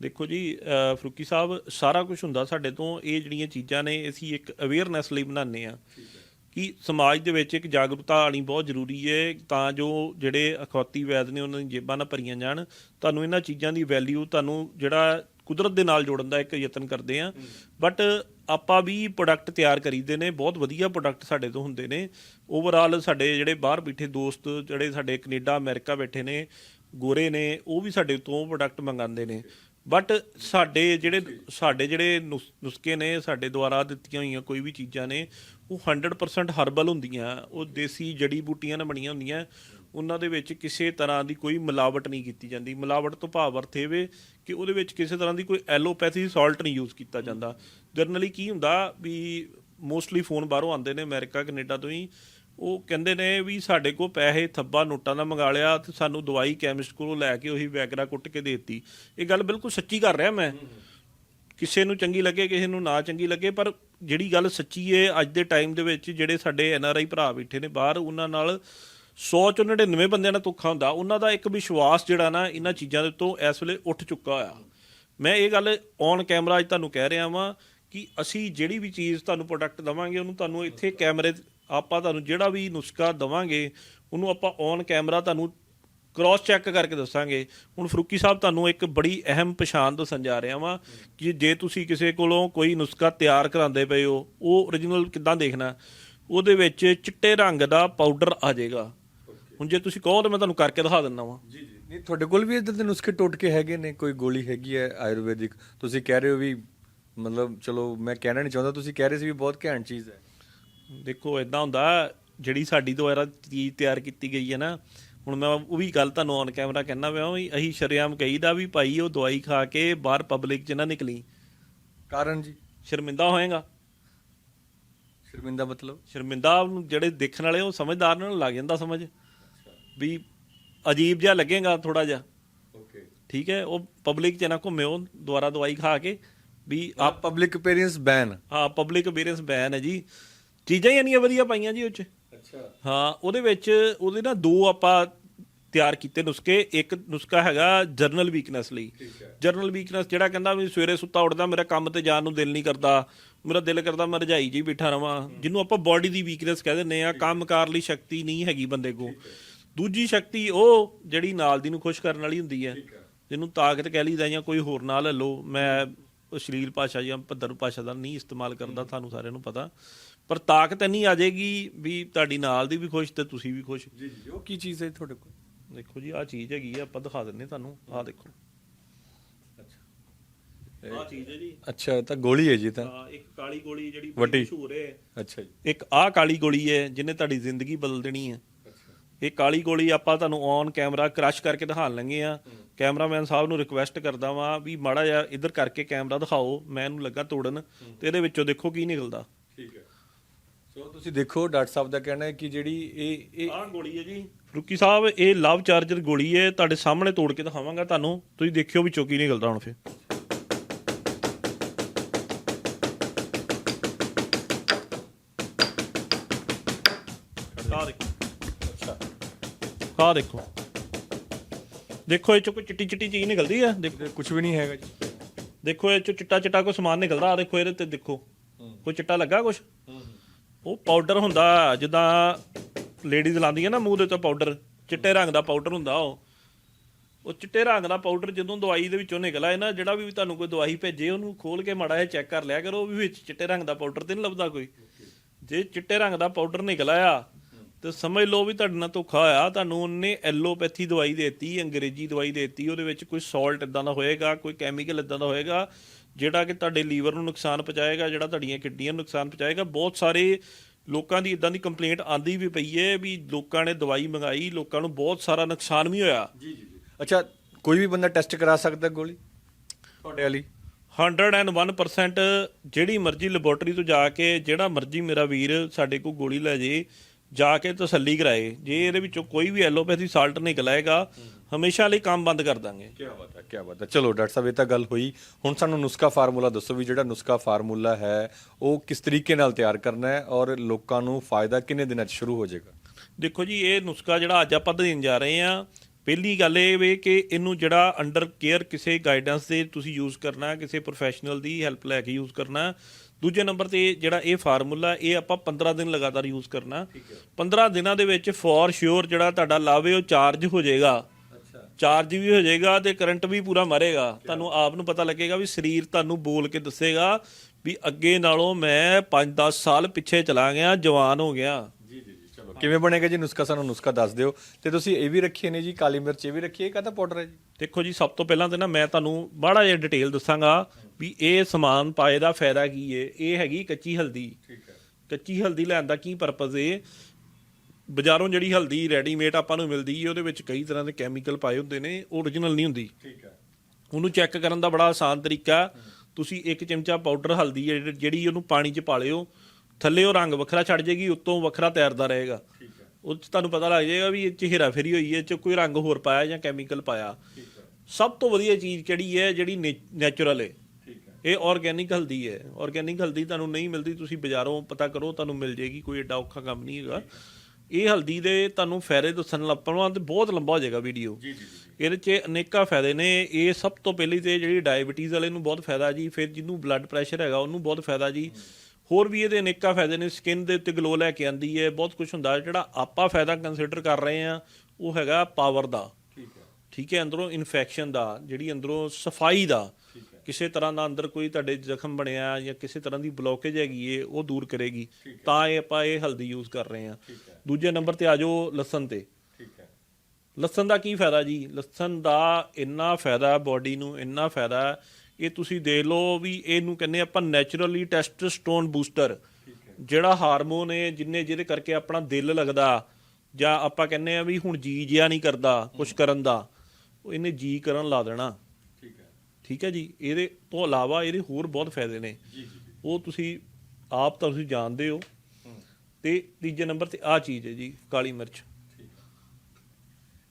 ਦੇਖੋ ਜੀ ਫਰੂਕੀ ਸਾਹਿਬ, ਸਾਰਾ ਕੁਝ ਹੁੰਦਾ ਸਾਡੇ ਤੋਂ। ਇਹ ਜਿਹੜੀਆਂ ਚੀਜ਼ਾਂ ਨੇ, ਅਸੀਂ ਇੱਕ ਅਵੇਅਰਨੈਸ ਲਈ ਬਣਾਉਂਦੇ ਆ ਕਿ ਸਮਾਜ ਦੇ ਵਿੱਚ ਇੱਕ ਜਾਗਰੂਕਤਾ ਆਣੀ ਬਹੁਤ ਜ਼ਰੂਰੀ ਹੈ, ਤਾਂ ਜੋ ਜਿਹੜੇ ਅਖੌਤੀ ਵੈਦ ਨੇ, ਉਹਨਾਂ ਦੀ ਜੇਬਾਂ ਨਾ ਭਰੀਆਂ ਜਾਣ। ਤੁਹਾਨੂੰ ਇਹਨਾਂ ਚੀਜ਼ਾਂ ਦੀ ਵੈਲਿਊ ਤੁਹਾਨੂੰ ਜਿਹੜਾ ਕੁਦਰਤ ਦੇ ਨਾਲ ਜੋੜਨ ਦਾ ਇੱਕ ਯਤਨ ਕਰਦੇ ਆ ਬਟ ਆਪਾਂ ਵੀ ਪ੍ਰੋਡਕਟ ਤਿਆਰ ਕਰੀਦੇ ਨੇ, ਬਹੁਤ ਵਧੀਆ ਪ੍ਰੋਡਕਟ ਸਾਡੇ ਤੋਂ ਹੁੰਦੇ ਨੇ। ਓਵਰਆਲ ਸਾਡੇ ਜਿਹੜੇ ਬਾਹਰ ਬੈਠੇ ਦੋਸਤ, ਜਿਹੜੇ ਸਾਡੇ ਕੈਨੇਡਾ, ਅਮਰੀਕਾ ਬੈਠੇ ਨੇ, ਗੋਰੇ ਨੇ, ਉਹ ਵੀ ਸਾਡੇ ਤੋਂ ਪ੍ਰੋਡਕਟ ਮੰਗਾਉਂਦੇ ਨੇ। ਬਟ ਸਾਡੇ ਜਿਹੜੇ ਸਾਡੇ ਜਿਹੜੇ ਨੁਸ- ਨੁਸਖੇ ਨੇ, ਸਾਡੇ ਦੁਆਰਾ ਦਿੱਤੀਆਂ ਹੋਈਆਂ ਕੋਈ ਵੀ ਚੀਜ਼ਾਂ ਨੇ, ਉਹ 100% ਹਰਬਲ ਹੁੰਦੀਆਂ, ਉਹ ਦੇਸੀ ਜੜੀ ਬੂਟੀਆਂ ਨਾਲ ਬਣੀਆਂ ਹੁੰਦੀਆਂ, ਉਹਨਾਂ ਦੇ ਵਿੱਚ ਕਿਸੇ ਤਰ੍ਹਾਂ ਦੀ ਕੋਈ ਮਿਲਾਵਟ ਨਹੀਂ ਕੀਤੀ ਜਾਂਦੀ। ਮਿਲਾਵਟ ਤੋਂ ਭਾਵ ਅਰਥ ਇਹ ਵੇ ਕਿ ਉਹਦੇ ਵਿੱਚ ਕਿਸੇ ਤਰ੍ਹਾਂ ਦੀ ਕੋਈ ਐਲੋਪੈਥੀ ਸਾਲਟ ਨਹੀਂ ਯੂਜ਼ ਕੀਤਾ ਜਾਂਦਾ। ਜਨਰਲੀ ਕੀ ਹੁੰਦਾ ਵੀ ਮੋਸਟਲੀ ਫੋਨ ਬਾਹਰੋਂ ਆਉਂਦੇ ਨੇ, ਅਮਰੀਕਾ, ਕੈਨੇਡਾ ਤੋਂ ਹੀ ਉਹ ਕਹਿੰਦੇ ਨੇ ਵੀ ਸਾਡੇ ਕੋਲ ਪੈਸੇ, ਥੱਬਾ ਨੋਟਾਂ ਦਾ ਮੰਗਾ ਲਿਆ ਤੇ ਸਾਨੂੰ ਦਵਾਈ ਕੈਮਿਸਟ ਕੋਲੋਂ ਲੈ ਕੇ ਉਹੀ ਵੈਗਰਾ ਕੁੱਟ ਕੇ ਦੇਤੀ। ਇਹ ਗੱਲ ਬਿਲਕੁਲ ਸੱਚੀ ਕਰ ਰਿਹਾ ਮੈਂ। ਕਿਸੇ ਨੂੰ ਚੰਗੀ ਲੱਗੇ, ਕਿਸੇ ਨੂੰ ਨਾ ਚੰਗੀ ਲੱਗੇ, ਪਰ ਜਿਹੜੀ ਗੱਲ ਸੱਚੀ ਏ, ਅੱਜ ਦੇ ਟਾਈਮ ਦੇ ਵਿੱਚ ਜਿਹੜੇ ਸਾਡੇ ਐਨ ਆਰ ਆਈ ਭਰਾ ਬੈਠੇ ਨੇ ਬਾਹਰ, ਉਹਨਾਂ ਨਾਲ 100 ਚੋਂ 99 ਬੰਦਿਆਂ ਨਾਲ ਧੋਖਾ ਹੁੰਦਾ। ਉਹਨਾਂ ਦਾ ਇੱਕ ਵਿਸ਼ਵਾਸ ਜਿਹੜਾ ਨਾ, ਇਹਨਾਂ ਚੀਜ਼ਾਂ ਦੇ ਤੋਂ ਇਸ ਵੇਲੇ ਉੱਠ ਚੁੱਕਾ ਹੋਇਆ ਮੈਂ ਇਹ ਗੱਲ ਔਨ ਕੈਮਰਾ ਅੱਜ ਤੁਹਾਨੂੰ ਕਹਿ ਰਿਹਾ ਵਾਂ ਕਿ ਅਸੀਂ ਜਿਹੜੀ ਵੀ ਚੀਜ਼ ਤੁਹਾਨੂੰ ਪ੍ਰੋਡਕਟ ਦਵਾਂਗੇ, ਉਹਨੂੰ ਤੁਹਾਨੂੰ ਇੱਥੇ ਕੈਮਰੇ ਆਪਾਂ ਤੁਹਾਨੂੰ ਜਿਹੜਾ ਵੀ ਨੁਸਖਾ ਦਵਾਂਗੇ ਉਹਨੂੰ ਆਪਾਂ ਔਨ ਕੈਮਰਾ ਤੁਹਾਨੂੰ ਕ੍ਰਾਸ ਚੈੱਕ ਕਰਕੇ ਦੱਸਾਂਗੇ। ਹੁਣ ਫਰੂਕੀ ਸਾਹਿਬ ਤੁਹਾਨੂੰ ਇੱਕ ਬੜੀ ਅਹਿਮ ਪਛਾਣ ਦੱਸਣ ਜਾ ਰਿਹਾ ਵਾਂ ਕਿ ਜੇ ਤੁਸੀਂ ਕਿਸੇ ਕੋਲੋਂ ਕੋਈ ਨੁਸਖਾ ਤਿਆਰ ਕਰਾਉਂਦੇ ਪਏ ਹੋ ਉਹ origignal ਕਿੱਦਾਂ ਦੇਖਣਾ? ਉਹਦੇ ਵਿੱਚ ਚਿੱਟੇ ਰੰਗ ਦਾ ਪਾਊਡਰ ਆ ਜਾਏਗਾ। ਹੁਣ ਜੇ ਤੁਸੀਂ ਕਹੋ ਤਾਂ ਮੈਂ ਤੁਹਾਨੂੰ ਕਰਕੇ ਦਿਖਾ ਦਿੰਦਾ ਵਾਂ। ਜੀ ਜੀ। ਨਹੀਂ ਤੁਹਾਡੇ ਕੋਲ ਵੀ ਇਦਾਂ ਦੇ ਨੁਸਖੇ ਟੋਟਕੇ ਹੈਗੇ ਨੇ ਕੋਈ ਗੋਲੀ ਹੈਗੀ ਹੈ ਆਯੁਰਵੈਦਿਕ। ਤੁਸੀਂ ਕਹਿ ਰਹੇ ਹੋ ਵੀ ਮਤਲਬ ਚਲੋ ਮੈਂ ਕਹਿਣਾ ਨਹੀਂ ਚਾਹੁੰਦਾ ਤੁਸੀਂ ਕਹਿ ਰਹੇ ਸੀ ਵੀ ਬਹੁਤ ਘੈਂਟ ਚੀਜ਼ ਹੈ। ਦੇਖੋ ਇਦਾਂ ਹੁੰਦਾ ਜਿਹੜੀ ਸਾਡੀ ਦੁਆਰਾ ਚੀਜ਼ ਤਿਆਰ ਕੀਤੀ ਗਈ ਹੈ ਨਾ ਹੁਣ ਮੈਂ ਉਹ ਵੀ ਗੱਲ ਤੁਹਾਨੂੰ ਔਨ ਕੈਮਰਾ ਕਹਿਣਾ ਪਿਆ ਵੀ ਅਸੀਂ ਸ਼ਰੇਆਮ ਕਹੀਦਾ ਵੀ ਭਾਈ ਉਹ ਦਵਾਈ ਖਾ ਕੇ ਬਾਹਰ ਪਬਲਿਕ 'ਚ ਨਾ ਨਿਕਲੀ। ਕਾਰਨ ਜੀ? ਸ਼ਰਮਿੰਦਾ ਹੋਏਗਾ। ਸ਼ਰਮਿੰਦਾ ਮਤਲਬ? ਸ਼ਰਮਿੰਦਾ ਨੂੰ ਜਿਹੜੇ ਦੇਖਣ ਵਾਲੇ ਉਹ ਸਮਝਦਾਰ ਨਾਲ ਲੱਗ ਜਾਂਦਾ ਸਮਝ। ਵੀ ਅਜੀਬ ਜਿਹਾ ਲੱਗੇਗਾ ਥੋੜਾ ਜਿਹਾ। ਓਕੇ ਠੀਕ ਹੈ ਉਹ ਪਬਲਿਕ 'ਚ ਨਾ ਘੁੰਮਿਓ ਦੁਆਰਾ ਦਵਾਈ ਖਾ ਕੇ ਵੀ ਆਪ ਪਬਲਿਕ ਅਪੀਅਰੈਂਸ ਬੈਨ ਹਾਂ ਪਬਲਿਕ ਅਪੀਅਰੈਂਸ ਬੈਨ ਹੈ ਜੀ। ਚੀਜ਼ਾਂ ਹੀ ਇੰਨੀਆਂ ਵਧੀਆ ਪਾਈਆਂ ਜੀ ਉਹ 'ਚ। ਅੱਛਾ। ਹਾਂ ਉਹਦੇ ਵਿੱਚ ਉਹਦੇ ਨਾ ਦੋ ਆਪਾਂ ਤਿਆਰ ਕੀਤੇ ਨੁਸਖੇ ਇੱਕ ਨੁਸਖਾ ਹੈਗਾ ਜਰਨਲ ਵੀਕਨੈਸ ਲਈ। ਜਰਨਲ ਵੀਕਨੈਸ ਜਿਹੜਾ ਕਹਿੰਦਾ ਵੀ ਸਵੇਰੇ ਸੁੱਤਾ ਉੱਠਦਾ ਮੇਰਾ ਕੰਮ ਤੇ ਜਾਣ ਨੂੰ ਦਿਲ ਨਹੀਂ ਕਰਦਾ ਮੇਰਾ ਦਿਲ ਕਰਦਾ ਮੈਂ ਰਜਾਈ ਹੀ ਬੈਠਾ ਰਵਾਂ। ਜਿਹਨੂੰ ਆਪਾਂ ਬਾਡੀ ਦੀ ਵੀਕਨੈਸ ਕਹਿ ਦਿੰਦੇ ਆ ਕੰਮਕਾਰ ਲਈ ਸ਼ਕਤੀ ਨਹੀਂ ਹੈਗੀ ਬੰਦੇ ਕੋ ਦੂਜੀ ਸ਼ਕਤੀ ਉਹ ਜਿਹੜੀ ਨਾਲ ਦੀ ਨੂੰ ਖੁਸ਼ ਕਰਨ ਵਾਲੀ ਹੁੰਦੀ ਹੈ। ਜਿਹਨੂੰ ਤਾਕਤ ਕਹਿ ਲਈਦਾ ਜਾਂ ਕੋਈ ਹੋਰ ਨਾਲ ਲੈ ਲਓ। ਮੈਂ ਅਸ਼ਲੀਲ ਭਾਸ਼ਾ ਜਾਂ ਭੱਦਰ ਭਾਸ਼ਾ ਦਾ ਨਹੀਂ ਇਸਤੇਮਾਲ ਕਰਦਾ ਤੁਹਾਨੂੰ ਸਾਰਿਆਂ ਨੂੰ ਪਤਾ। ਪਰ ਤਾਕਤ ਇੰਨੀ ਆ ਜਾਏਗੀ ਵੀ ਤੁਹਾਡੀ ਨਾਲ ਦੀ ਵੀ ਖੁਸ਼ ਤੇ ਤੁਸੀਂ ਵੀ ਖੁਸ਼। ਜੀ ਜੀ ਉਹ ਕੀ ਚੀਜ਼ ਹੈ ਤੁਹਾਡੇ ਕੋਲ? ਦੇਖੋ ਜੀ ਆਹ ਚੀਜ਼ ਹੈਗੀ ਆ ਆਪਾਂ ਦਿਖਾ ਦਿੰਨੇ ਤੁਹਾਨੂੰ ਆਹ ਦੇਖੋ। ਆਹ ਚੀਜ਼ ਹੈ ਜੀ। ਅੱਛਾ ਤਾਂ ਗੋਲੀ ਹੈ ਜੀ ਤਾਂ। ਇੱਕ ਕਾਲੀ ਗੋਲੀ ਜਿਹੜੀ। ਬੜੀ ਮਸ਼ਹੂਰ ਹੈ। ਅੱਛਾ ਜੀ। ਇੱਕ ਆਹ ਕਾਲੀ ਗੋਲੀ ਹੈ ਜਿਹਨੇ ਤੁਹਾਡੀ ਜ਼ਿੰਦਗੀ ਬਦਲ ਦੇਣੀ ਹੈ। ਇਹ ਕਾਲੀ ਗੋਲੀ ਆਪਾਂ ਤੁਹਾਨੂੰ ਔਨ ਕੈਮਰਾ ਕ੍ਰਸ਼ ਕਰਕੇ ਦਿਖਾਣ ਲੱਗੇ ਆ ਕੈਮਰਾਮੈਨ ਸਾਹਿਬ ਨੂੰ ਰਿਕੁਐਸਟ ਕਰਦਾ ਵਾਂ ਵੀ ਮਾੜਾ ਜਿਹਾ ਇੱਧਰ ਕਰਕੇ ਕੈਮਰਾ ਦਿਖਾਓ ਮੈਂ ਇਹਨੂੰ ਲੱਗਾ ਤੋੜਨ ਤੇ ਇਹਦੇ ਵਿੱਚੋਂ ਦੇਖੋ ਕੀ ਨਿਕਲਦਾ। ਸੋ ਤੁਸੀਂ ਦੇਖੋ ਡਾਕਟਰ ਸਾਹਿਬ ਦਾ ਕਹਿਣਾ ਹੈ ਕਿ ਜਿਹੜੀ ਇਹ ਇਹ ਆਹ ਗੋਲੀ ਹੈ ਜੀ। ਰੁਕੀ ਸਾਹਿਬ ਇਹ ਲਵ ਚਾਰਜਰ ਗੋਲੀ ਹੈ ਤੁਹਾਡੇ ਸਾਹਮਣੇ ਤੋੜ ਕੇ ਦਿਖਾਵਾਂਗਾ ਤੁਹਾਨੂੰ। ਤੁਸੀਂ ਦੇਖਿਓ ਵੀ ਚੋਕੀ ਨਿਕਲਦਾ ਹੁਣ ਫਿਰ। ਆਹ ਦੇਖੋ। ਦੇਖੋ। ਇਹ ਚੋਂ ਕੋਈ ਚਿੱਟੀ ਚਿੱਟੀ ਚੀਜ਼ ਨਿਕਲਦੀ ਆ ਦੇਖੋ। ਕੁਝ ਵੀ ਨਹੀਂ ਹੈਗਾ ਜੀ। ਦੇਖੋ ਇਹ ਚੋਂ ਚਿੱਟਾ ਚਿੱਟਾ ਕੋਈ ਸਮਾਨ ਨਿਕਲਦਾ ਆ ਦੇਖੋ ਇਹਦੇ ਤੇ ਦੇਖੋ। ਕੋਈ ਚਿੱਟਾ ਲੱਗਾ ਕੁਛ? ਉਹ ਪਾਊਡਰ ਹੁੰਦਾ, ਜਿੱਦਾਂ ਲੇਡੀਜ਼ ਲਾਉਂਦੀਆਂ ਨਾ ਮੂੰਹ ਦੇ ਉੱਤੇ ਪਾਊਡਰ ਚਿੱਟੇ ਰੰਗ ਦਾ ਪਾਊਡਰ ਹੁੰਦਾ ਉਹ। ਉਹ ਚਿੱਟੇ ਰੰਗ ਦਾ ਪਾਊਡਰ ਜਦੋਂ ਦਵਾਈ ਦੇ ਵਿੱਚੋਂ ਨਿਕਲ ਆਏ ਨਾ ਜਿਹੜਾ ਵੀ ਤੁਹਾਨੂੰ ਕੋਈ ਦਵਾਈ ਭੇਜੇ, ਉਹਨੂੰ ਖੋਲ ਕੇ ਮਾੜਾ ਜਿਹਾ ਚੈੱਕ ਕਰ ਲਿਆ ਕਰੋ, ਉਹ ਵੀ ਵਿੱਚ ਚਿੱਟੇ ਰੰਗ ਦਾ ਪਾਊਡਰ ਤੇ ਨਹੀਂ ਲੱਭਦਾ ਕੋਈ। ਜੇ ਚਿੱਟੇ ਰੰਗ ਦਾ ਪਾਊਡਰ ਨਿਕਲ ਆਇਆ ਤੇ ਸਮਝ ਲਓ ਵੀ ਤੁਹਾਡੇ ਨਾਲ ਧੋਖਾ ਹੋਇਆ, ਤੁਹਾਨੂੰ ਉਹਨੇ ਐਲੋਪੈਥੀ ਦਵਾਈ ਦੇਤੀ, ਅੰਗਰੇਜ਼ੀ ਦਵਾਈ ਦੇਤੀ, ਉਹਦੇ ਵਿੱਚ ਕੋਈ ਸਾਲਟ ਇਦਾਂ ਦਾ ਹੋਏਗਾ, ਕੋਈ ਕੈਮੀਕਲ ਇਦਾਂ ਦਾ ਹੋਏਗਾ ਜਿਹੜਾ ਕਿ ਤੁਹਾਡੇ ਲੀਵਰ ਨੂੰ ਨੁਕਸਾਨ ਪਹੁੰਚਾਏਗਾ ਜਿਹੜਾ ਤੁਹਾਡੀਆਂ ਕਿਡਨੀਆਂ ਨੂੰ ਨੁਕਸਾਨ ਪਹੁੰਚਾਏਗਾ ਬਹੁਤ ਸਾਰੇ ਲੋਕਾਂ ਦੀ ਇਦਾਂ ਦੀ ਕੰਪਲੇਂਟ ਆਂਦੀ ਵੀ ਪਈ ਹੈ ਵੀ ਲੋਕਾਂ ਨੇ ਦਵਾਈ ਮੰਗਾਈ ਲੋਕਾਂ ਨੂੰ ਬਹੁਤ ਸਾਰਾ ਨੁਕਸਾਨ ਵੀ ਹੋਇਆ। ਜੀ ਜੀ ਅੱਛਾ ਕੋਈ ਵੀ ਬੰਦਾ ਟੈਸਟ ਕਰਾ ਸਕਦਾ ਗੋਲੀ? ਤੁਹਾਡੇ ਵਾਲੀ? 101% ਜਿਹੜੀ ਮਰਜ਼ੀ ਲੈਬੋਰਟਰੀ ਤੋਂ ਜਾ ਕੇ ਜਿਹੜਾ ਮਰਜ਼ੀ ਮੇਰਾ ਵੀਰ ਸਾਡੇ ਕੋਲ ਗੋਲੀ ਲੈ ਜੇ ਜਾ ਕੇ ਤਸੱਲੀ ਕਰਾਏ। ਜੇ ਇਹਦੇ ਵਿੱਚੋਂ ਕੋਈ ਵੀ ਐਲੋਪੈਥੀ ਸਾਲਟ ਨਿਕਲ ਆਏਗਾ ਹਮੇਸ਼ਾ ਲਈ ਕੰਮ ਬੰਦ ਕਰ ਦਾਂਗੇ। ਕੀ ਬਾਤ ਹੈ ਕੀ ਬਾਤ ਹੈ। ਚਲੋ ਡਾਕਟਰ ਸਾਹਿਬ ਇਹ ਤਾਂ ਗੱਲ ਹੋਈ। ਹੁਣ ਸਾਨੂੰ ਨੁਸਖਾ ਫਾਰਮੂਲਾ ਦੱਸੋ ਵੀ ਜਿਹੜਾ ਨੁਸਖਾ ਫਾਰਮੂਲਾ ਹੈ ਉਹ ਕਿਸ ਤਰੀਕੇ ਨਾਲ ਤਿਆਰ ਕਰਨਾ ਹੈ ਔਰ ਲੋਕਾਂ ਨੂੰ ਫਾਇਦਾ ਕਿੰਨੇ ਦਿਨਾਂ 'ਚ ਸ਼ੁਰੂ ਹੋ ਜਾਏਗਾ? ਦੇਖੋ ਜੀ ਇਹ ਨੁਸਖਾ ਜਿਹੜਾ ਅੱਜ ਆਪਾਂ ਦੇਣ ਜਾ ਰਹੇ ਆ ਪਹਿਲੀ ਗੱਲ ਇਹ ਵੇ ਕਿ ਇਹਨੂੰ ਜਿਹੜਾ ਅੰਡਰ ਕੇਅਰ ਕਿਸੇ ਗਾਈਡੈਂਸ ਦੇ ਤੁਸੀਂ ਯੂਜ਼ ਕਰਨਾ ਕਿਸੇ ਪ੍ਰੋਫੈਸ਼ਨਲ ਦੀ ਹੈਲਪ ਲੈ ਕੇ ਯੂਜ਼ ਕਰਨਾ ਦੂਜੇ ਨੰਬਰ ਤੇ ਜਿਹੜਾ ਇਹ ਫਾਰਮੂਲਾ ਇਹ ਆਪਾਂ 15 ਦਿਨ ਲਗਾਤਾਰ ਯੂਜ਼ ਕਰਨਾ। 15 ਦਿਨਾਂ ਦੇ ਵਿੱਚ ਫੋਰ ਸ਼ੋਰ ਜਿਹੜਾ ਤੁਹਾਡਾ ਲਾਵੇ ਉਹ ਚਾਰਜ ਹੋ ਜਾਏਗਾ। ਅੱਛਾ। ਚਾਰਜ ਵੀ ਹੋ ਜਾਏਗਾ ਤੇ ਕਰੰਟ ਵੀ ਪੂਰਾ ਮਾਰੇਗਾ। ਤੁਹਾਨੂੰ ਆਪ ਨੂੰ ਪਤਾ ਲੱਗੇਗਾ ਵੀ ਸਰੀਰ ਤੁਹਾਨੂੰ ਬੋਲ ਕੇ ਦੱਸੇਗਾ ਵੀ ਅੱਗੇ ਨਾਲੋਂ ਮੈਂ 5-10 ਸਾਲ ਪਿੱਛੇ ਚਲਾ ਗਿਆ ਜਵਾਨ ਹੋ ਗਿਆ। ਜੀ ਜੀ ਜੀ ਚਲੋ। ਕਿਵੇਂ ਬਣੇਗਾ ਜੀ ਨੁਸਖਾ? ਸਾਨੂੰ ਨੁਸਖਾ ਦੱਸ ਦਿਓ। ਤੇ ਤੁਸੀਂ ਇਹ ਵੀ ਰੱਖੇ ਨੇ ਜੀ ਕਾਲੀ ਮਿਰਚ ਇਹ ਵੀ ਰੱਖੀ ਹੈ ਕਾਹਦਾ ਪਾਊਡਰ ਹੈ ਜੀ? ਦੇਖੋ ਜੀ ਸਭ ਤੋਂ ਪਹਿਲਾਂ ਤੇ ਨਾ ਮੈਂ ਤੁਹਾਨੂੰ ਬੜਾ ਜਿਹਾ ਡਿਟੇਲ ਦੱਸਾਂਗਾ। ਵੀ ਇਹ ਸਮਾਨ ਪਾਏ ਦਾ ਫਾਇਦਾ ਕੀ ਏ? ਇਹ ਹੈਗੀ ਕੱਚੀ ਹਲਦੀ। ਠੀਕ ਹੈ। ਕੱਚੀ ਹਲਦੀ ਲੈਣ ਦਾ ਕੀ ਪਰਪਸ ਏ? ਬਾਜ਼ਾਰੋਂ ਜਿਹੜੀ ਹਲਦੀ ਰੈਡੀਮੇਡ ਆਪਾਂ ਨੂੰ ਮਿਲਦੀ ਏ ਉਹਦੇ ਵਿੱਚ ਕਈ ਤਰ੍ਹਾਂ ਦੇ ਕੈਮੀਕਲ ਪਾਏ ਹੁੰਦੇ ਨੇ ਓਰੀਜਨਲ ਨਹੀਂ ਹੁੰਦੀ। ਠੀਕ ਹੈ। ਉਹਨੂੰ ਚੈੱਕ ਕਰਨ ਦਾ ਬੜਾ ਆਸਾਨ ਤਰੀਕਾ। ਤੁਸੀਂ ਇੱਕ ਚਮਚਾ ਪਾਊਡਰ ਹਲਦੀ ਹੈ ਜਿਹੜੀ- ਉਹਨੂੰ ਪਾਣੀ 'ਚ ਪਾ ਲਿਓ। ਥੱਲੇ ਉਹ ਰੰਗ ਵੱਖਰਾ ਛੱਡ ਜੇਗੀ ਉੱਤੋਂ ਵੱਖਰਾ ਤੈਰਦਾ ਰਹੇਗਾ। ਠੀਕ ਹੈ। ਉਹ 'ਚ ਤੁਹਾਨੂੰ ਪਤਾ ਲੱਗ ਜਾਏਗਾ ਵੀ ਇਹ 'ਚ ਹੇਰਾ ਫੇਰੀ ਹੋਈ ਹੈ ਇਹ 'ਚ ਕੋਈ ਰੰਗ ਹੋਰ ਪਾਇਆ ਜਾਂ ਕੈਮੀਕਲ ਪਾਇਆ। ਸਭ ਤੋਂ ਵਧੀਆ ਚੀਜ਼ ਕਿਹੜੀ ਹੈ ਜਿਹੜੀ ਨੇਚਰਲ ਹੈ ਇਹ ਆਰਗੇਨਿਕ ਹਲਦੀ ਹੈ। ਆਰਗੇਨਿਕ ਹਲਦੀ ਤੁਹਾਨੂੰ ਨਹੀਂ ਮਿਲਦੀ ਤੁਸੀਂ ਬਾਜ਼ਾਰੋਂ ਪਤਾ ਕਰੋ ਤੁਹਾਨੂੰ ਮਿਲ ਜੇਗੀ ਕੋਈ ਏਡਾ ਔਖਾ ਕੰਮ ਨਹੀਂ ਹੈਗਾ। ਇਹ ਹਲਦੀ ਦੇ ਤੁਹਾਨੂੰ ਫਾਇਦੇ ਦੱਸਣ ਲੱਪਾਂ ਤੇ ਬਹੁਤ ਲੰਬਾ ਹੋ ਜਾਏਗਾ ਵੀਡੀਓ ਜੀ ਜੀ ਇਹਦੇ 'ਚ ਅਨੇਕਾਂ ਫਾਇਦੇ ਨੇ। ਇਹ ਸਭ ਤੋਂ ਪਹਿਲੀ ਤੇ ਜਿਹੜੀ ਡਾਇਬੀਟੀਜ਼ ਵਾਲੇ ਨੂੰ ਬਹੁਤ ਫਾਇਦਾ ਜੀ ਫਿਰ ਜਿਹਨੂੰ ਬਲੱਡ ਪ੍ਰੈਸ਼ਰ ਹੈਗਾ ਉਹਨੂੰ ਬਹੁਤ ਫਾਇਦਾ ਜੀ। ਹੋਰ ਵੀ ਇਹਦੇ ਅਨੇਕਾਂ ਫਾਇਦੇ ਨੇ। ਸਕਿਨ ਦੇ ਉੱਤੇ ਗਲੋ ਲੈ ਕੇ ਆਂਦੀ ਹੈ। ਬਹੁਤ ਕੁਝ ਹੁੰਦਾ। ਜਿਹੜਾ ਆਪਾਂ ਫਾਇਦਾ ਕੰਸੀਡਰ ਕਰ ਰਹੇ ਆ ਉਹ ਹੈਗਾ ਪਾਵਰ ਦਾ। ਠੀਕ ਹੈ। ਠੀਕ ਹੈ ਅੰਦਰੋਂ ਇਨਫੈਕਸ਼ਨ ਦਾ ਜਿਹੜੀ ਅੰਦਰੋਂ ਸਫ਼ਾਈ ਦਾ। ਕਿਸੇ ਤਰ੍ਹਾਂ ਦਾ ਅੰਦਰ ਕੋਈ ਤੁਹਾਡੇ ਜ਼ਖਮ ਬਣਿਆ ਜਾਂ ਕਿਸੇ ਤਰ੍ਹਾਂ ਦੀ ਬਲੋਕੇਜ ਹੈਗੀ ਏ ਉਹ ਦੂਰ ਕਰੇਗੀ। ਤਾਂ ਇਹ ਆਪਾਂ ਇਹ ਹਲਦੀ ਯੂਜ਼ ਕਰ ਰਹੇ ਹੈ। ਦੂਜੇ ਨੰਬਰ ਤੇ ਆ ਜਾਓ ਲਸਣ ਤੇ। ਲਸਣ ਦਾ ਕੀ ਫਾਇਦਾ ਜੀ? ਲਸਣ ਦਾ ਇੰਨਾ ਫਾਇਦਾ ਬਾਡੀ ਨੂੰ ਇੰਨਾ ਫਾਇਦਾ ਇਹ ਤੁਸੀਂ ਦੇਖ ਲਓ ਵੀ ਇਹਨੂੰ ਕਹਿੰਦੇ ਆਪਾਂ ਨੈਚੁਰਲੀ ਟੈਸਟੋਸਟੋਨ ਬੂਸਟਰ ਜਿਹੜਾ ਹਾਰਮੋਨ ਹੈ ਜਿੰਨੇ ਜਿਹਦੇ ਕਰਕੇ ਆਪਣਾ ਦਿਲ ਲੱਗਦਾ ਜਾਂ ਆਪਾਂ ਕਹਿੰਦੇ ਆ ਵੀ ਹੁਣ ਜੀ ਜਿਆ ਨਹੀਂ ਕਰਦਾ ਕੁਝ ਕਰਨ ਦਾ ਉਹ ਇਹਨੇ ਜੀ ਕਰਨ ਲਾ ਦੇਣਾ। ਠੀਕ ਹੈ ਜੀ? ਇਹਦੇ ਤੋਂ ਇਲਾਵਾ ਇਹਦੇ ਹੋਰ ਬਹੁਤ ਫਾਇਦੇ ਨੇ। ਉਹ ਤੁਸੀਂ ਆਪ ਤਾਂ ਤੁਸੀਂ ਜਾਣਦੇ ਹੋ। ਤੇ ਤੀਜੇ ਨੰਬਰ ਤੇ ਆ ਚੀਜ਼ ਹੈ ਜੀ ਕਾਲੀ ਮਿਰਚ।